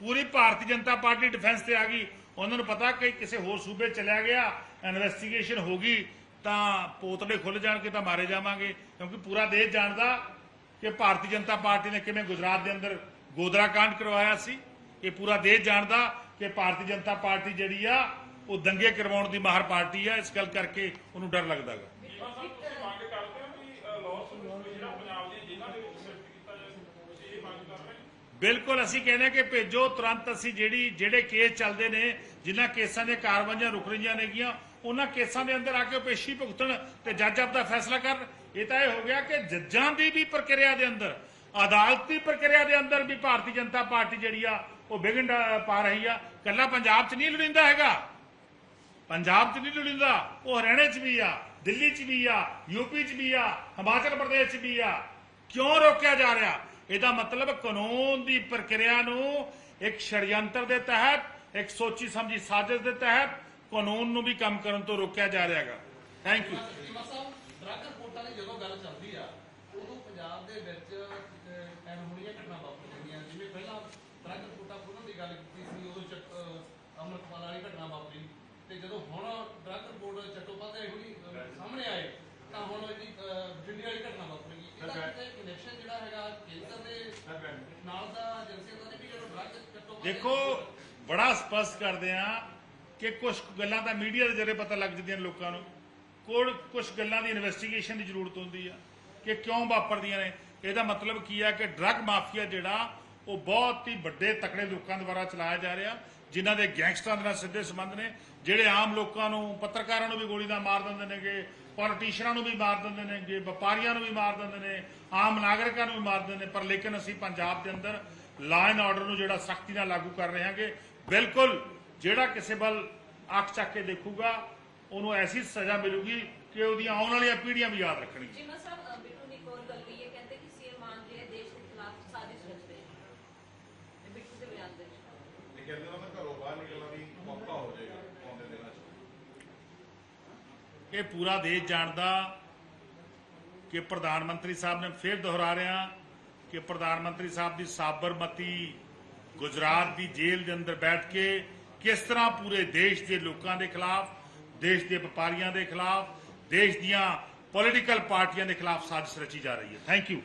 ਪੂਰੀ ਭਾਰਤੀ ਜਨਤਾ ਪਾਰਟੀ ਡਿਫੈਂਸ ਤੇ ਆ ਗਈ। ਉਹਨਾਂ ਨੂੰ ਪਤਾ ਕਿ ਕਿਸੇ ਹੋਰ ਸੂਬੇ ਚਲਿਆ ਗਿਆ ਇਨਵੈਸਟੀਗੇਸ਼ਨ ਹੋ ਗਈ, ਤਾਂ ਪੋਤੜੇ ਖੁੱਲ ਜਾਣਗੇ ਤਾਂ ਮਾਰੇ ਜਾਵਾਂਗੇ। ਕਿਉਂਕਿ ਪੂਰਾ ਦੇਸ਼ ਜਾਣਦਾ ਕਿ ਭਾਰਤੀ ਜਨਤਾ ਪਾਰਟੀ ਨੇ ਕਿਵੇਂ ਗੁਜਰਾਤ ਦੇ ਅੰਦਰ ਗੋਦਰਾ ਕਾਂਡ ਕਰਵਾਇਆ ਸੀ। ਇਹ ਪੂਰਾ ਦੇਸ਼ ਜਾਣਦਾ ਕਿ ਭਾਰਤੀ ਜਨਤਾ ਪਾਰਟੀ ਜਿਹੜੀ ਆ, ਉਹ ਦੰਗੇ ਕਰਵਾਉਣ ਦੀ ਮਾਹਰ ਪਾਰਟੀ ਆ। ਇਸ ਗੱਲ ਕਰਕੇ ਉਹਨੂੰ ਡਰ ਲੱਗਦਾ ਗਾ ਮੰਗ ਕਰਦੇ ਹੋ ਕਿ ਲਾਅ ਜਿਹੜਾ ਪੰਜਾਬ ਦੀ ਜੇਲ੍ਹਾਂ ਦੇ ਵਿੱਚ ਸਿਫਟ ਕੀਤਾ ਜਾਵੇ ਤੁਸੀਂ ਇਹ ਮੰਗ ਕਰ ਰਹੇ ਹੋ ਬਿਲਕੁਲ, ਅਸੀਂ ਕਹਿੰਦੇ ਕਿ ਭੇਜੋ, ਤੁਰੰਤ ਅਸੀਂ ਜਿਹੜੀ, ਜਿਹੜੇ ਕੇਸ ਚੱਲਦੇ ਨੇ, ਜਿਨ੍ਹਾਂ ਕੇਸਾਂ ਦੀਆਂ ਕਾਰਵਾਈਆਂ ਰੁਕ ਰਹੀਆਂ ਨੇਗੀਆਂ, ਉਹਨਾਂ ਕੇਸਾਂ ਦੇ ਅੰਦਰ ਆ ਕੇ ਪੇਸ਼ੀ ਭੁਗਤਣ ਤੇ ਜੱਜ ਆਪਦਾ ਫੈਸਲਾ ਕਰਨ। ਇਹ ਤਾਂ ਇਹ ਹੋ ਗਿਆ ਕਿ ਜੱਜਾਂ ਦੀ ਵੀ ਪ੍ਰਕਿਰਿਆ ਦੇ ਅੰਦਰ, ਅਦਾਲਤੀ ਪ੍ਰਕਿਰਿਆ ਦੇ ਅੰਦਰ ਵੀ ਭਾਰਤੀ ਜਨਤਾ ਪਾਰਟੀ ਜਿਹੜੀ ਆ, ਉਹ ਵਿਘਨ ਪਾ ਰਹੀ ਆ। ਕੱਲਾ ਪੰਜਾਬ 'ਚ ਨਹੀਂ ਲੜਿੰਦਾ ਹੈਗਾ। ਪੰਜਾਬ 'ਚ ਨਹੀਂ ਲੁੜਿੰਦਾ। ਉਹ ਹਰਿਆਣੇ 'ਚ ਵੀ ਆ, ਦਿੱਲੀ 'ਚ ਵੀ ਆ ਯੂਪੀ 'ਚ ਵੀ ਆ, ਹਿਮਾਚਲ ਪ੍ਰਦੇਸ਼ 'ਚ ਵੀ ਆ। ਕਿਉਂ ਰੋਕਿਆ ਜਾ ਰਿਹਾ? ਇਹਦਾ ਮਤਲਬ ਕਾਨੂੰਨ ਦੀ ਪ੍ਰਕਿਰਿਆ ਨੂੰ ਇੱਕ ਛੜਯੰਤਰ ਦੇ ਤਹਿਤ, ਇੱਕ ਸੋਚੀ ਸਮਝੀ ਸਾਜ਼ਿਸ਼ ਦੇ ਤਹਿਤ ਕਾਨੂੰਨ ਨੂੰ ਵੀ ਕੰਮ ਕਰਨ ਤੋਂ ਰੋਕਿਆ ਜਾ ਰਿਹਾ ਹੈਗਾ। ਥੈਂਕ ਯੂ ਡਰੱਗ ਰਿਪੋਰਟਾਂ ਦੀ ਜਦੋਂ ਗੱਲ ਚੱਲਦੀ ਆ ਉਦੋਂ ਪੰਜਾਬ ਦੇ ਵਿੱਚ ਐਨਹੋਣੀਆਂ ਘਟਨਾ ਵਾਪਰਦੀਆਂ ਜਿਵੇਂ ਪਹਿਲਾਂ ਡਰੱਗ ਰਿਪੋਰਟਾਂ ਖੋਲ੍ਹਣ ਦੀ ਗੱਲ ਕੀਤੀ ਸੀ ਉਦੋਂ ਚੱਕ ਵਾਲੀ ਘਟਨਾ ਵਾਪਰੀ, ਤੇ ਜਦੋਂ ਹੁਣ ਡਰੱਗ ਰਿਪੋਰਟ ਚੱਟੋਪਾਧਿਆਏ ਹੋਈ ਅਹ, ਸਾਹਮਣੇ ਆਏ, ਤਾਂ ਹੁਣ ਇਹਦੀ ਦਿੱਲੀ ਵਾਲੀ ਘਟਨਾ ਵਾਪਰ। ਗਈ ਇਹਦਾ ਕਿਤੇ ਕਨੈਕਸ਼ਨ ਜਿਹੜਾ ਹੈਗਾ ਕੇਂਦਰ ਦੇ ਨਾਲ ਦਾ ਏਜੰਸੀਆਂ ਦਾ ਨਹੀਂ ਵੀ ਜਦੋਂ ਡਰੱਗ ਚੱਟੋਪਾਧਿਆਏ ਦੇਖੋ ਬੜਾ ਸਪਸ਼ਟ ਕਰਦੇ ਆ ਕਿ ਕੁਝ ਗੱਲਾਂ ਤਾਂ ਮੀਡੀਆ ਦੇ ਜ਼ਰੀਏ ਪਤਾ ਲੱਗ ਜਾਂਦੀਆਂ ਲੋਕਾਂ ਨੂੰ। ਕੋਲ ਕੁਝ ਗੱਲਾਂ ਦੀ ਇਨਵੈਸਟੀਗੇਸ਼ਨ ਦੀ ਜ਼ਰੂਰਤ ਹੁੰਦੀ ਆ ਕਿ ਕਿਉਂ ਵਾਪਰਦੀਆਂ ਨੇ। ਇਹਦਾ ਮਤਲਬ ਕੀ ਆ ਕਿ ਡਰੱਗ ਮਾਫੀਆ ਜਿਹੜਾ ਉਹ ਬਹੁਤ ਹੀ ਵੱਡੇ ਤਕੜੇ ਲੋਕਾਂ ਦੁਆਰਾ ਚਲਾਇਆ ਜਾ ਰਿਹਾ ਜਿਨ੍ਹਾਂ ਦੇ ਗੈਂਗਸਟਰਾਂ ਦੇ ਨਾਲ ਸਿੱਧੇ ਸੰਬੰਧ ਨੇ। ਜਿਹੜੇ ਆਮ ਲੋਕਾਂ ਨੂੰ ਪੱਤਰਕਾਰਾਂ ਨੂੰ ਵੀ ਗੋਲੀ ਨਾਲ ਮਾਰ ਦਿੰਦੇ ਨੇਗੇ ਪੋਲੀਟੀਸ਼ੀਅਨਾਂ ਨੂੰ ਵੀ ਮਾਰ ਦਿੰਦੇ ਨੇਗੇ, ਵਪਾਰੀਆਂ ਨੂੰ ਵੀ ਮਾਰ ਦਿੰਦੇ ਨੇ, ਆਮ ਨਾਗਰਿਕਾਂ ਨੂੰ ਵੀ ਮਾਰ ਦਿੰਦੇ ਨੇ, ਪਰ ਲੇਕਿਨ ਅਸੀਂ ਪੰਜਾਬ ਦੇ ਅੰਦਰ ਲਾਅ ਐਂਡ ਆਰਡਰ ਨੂੰ ਜਿਹੜਾ ਸਖਤੀ ਨਾਲ ਲਾਗੂ ਕਰ ਰਹੇ ਹਾਂਗੇ, ਬਿਲਕੁਲ ਜਿਹੜਾ ਕਿਸੇ ਵੱਲ ਅੱਖ ਚੱਕ ਕੇ ਦੇਖੂਗਾ, ਉਹਨੂੰ ਐਸੀ ਸਜ਼ਾ ਮਿਲੂਗੀ ਕਿ ਉਹਦੀਆਂ ਆਉਣ ਵਾਲੀਆਂ ਪੀੜ੍ਹੀਆਂ ਵੀ ਯਾਦ ਰੱਖਣਗੀਆਂ ਜਿਵੇਂ ਸਾਹਿਬ ਅ, ਬਿੱਟੂ ਨੇ ਇੱਕ ਹੋਰ ਗੱਲ ਕਹੀ ਹੈ ਕਹਿੰਦੇ ਕਿ ਸੀਐਮ ਮਾਨ ਜੀ ਇਹ ਦੇਸ਼ ਦੇ ਖਿਲਾਫ ਸਾਜ਼ਿਸ਼ ਰਚ ਰਹੇ ਨੇ ਇਹ ਬਿੱਟੂ ਦੇ ਬਿਆਨ ਦੇ ਵਿੱਚ ਇਹ ਕਹਿੰਦੇ ਉਹਨਾਂ ਦਾ ਘਰੋਂ ਬਾਹਰ ਨਿਕਲਣਾ ਵੀ ਔਖਾ ਹੋ ਜਾਏਗਾ ਆਉਂਦੇ ਦਿਨਾਂ 'ਚ ਇਹ ਪੂਰਾ ਦੇਸ਼ ਜਾਣਦਾ ਕਿ ਪ੍ਰਧਾਨ ਮੰਤਰੀ ਸਾਹਿਬ ਨੇ ਫਿਰ ਦੁਹਰਾ ਰਿਹਾ ਕਿ ਪ੍ਰਧਾਨ ਮੰਤਰੀ ਸਾਹਿਬ ਦੀ ਸਾਬਰਮਤੀ ਗੁਜਰਾਤ ਦੀ ਜੇਲ੍ਹ ਦੇ ਅੰਦਰ ਬੈਠ ਕੇ ਕਿਸ ਤਰ੍ਹਾਂ ਪੂਰੇ ਦੇਸ਼ ਦੇ ਲੋਕਾਂ ਦੇ ਖਿਲਾਫ, ਦੇਸ਼ ਦੇ ਵਪਾਰੀਆਂ ਦੇ ਖਿਲਾਫ, ਦੇਸ਼ ਦੀਆਂ ਪੋਲੀਟੀਕਲ ਪਾਰਟੀਆਂ ਦੇ ਖਿਲਾਫ ਸਾਜ਼ਿਸ਼ ਰਚੀ ਜਾ ਰਹੀ ਹੈ। Thank you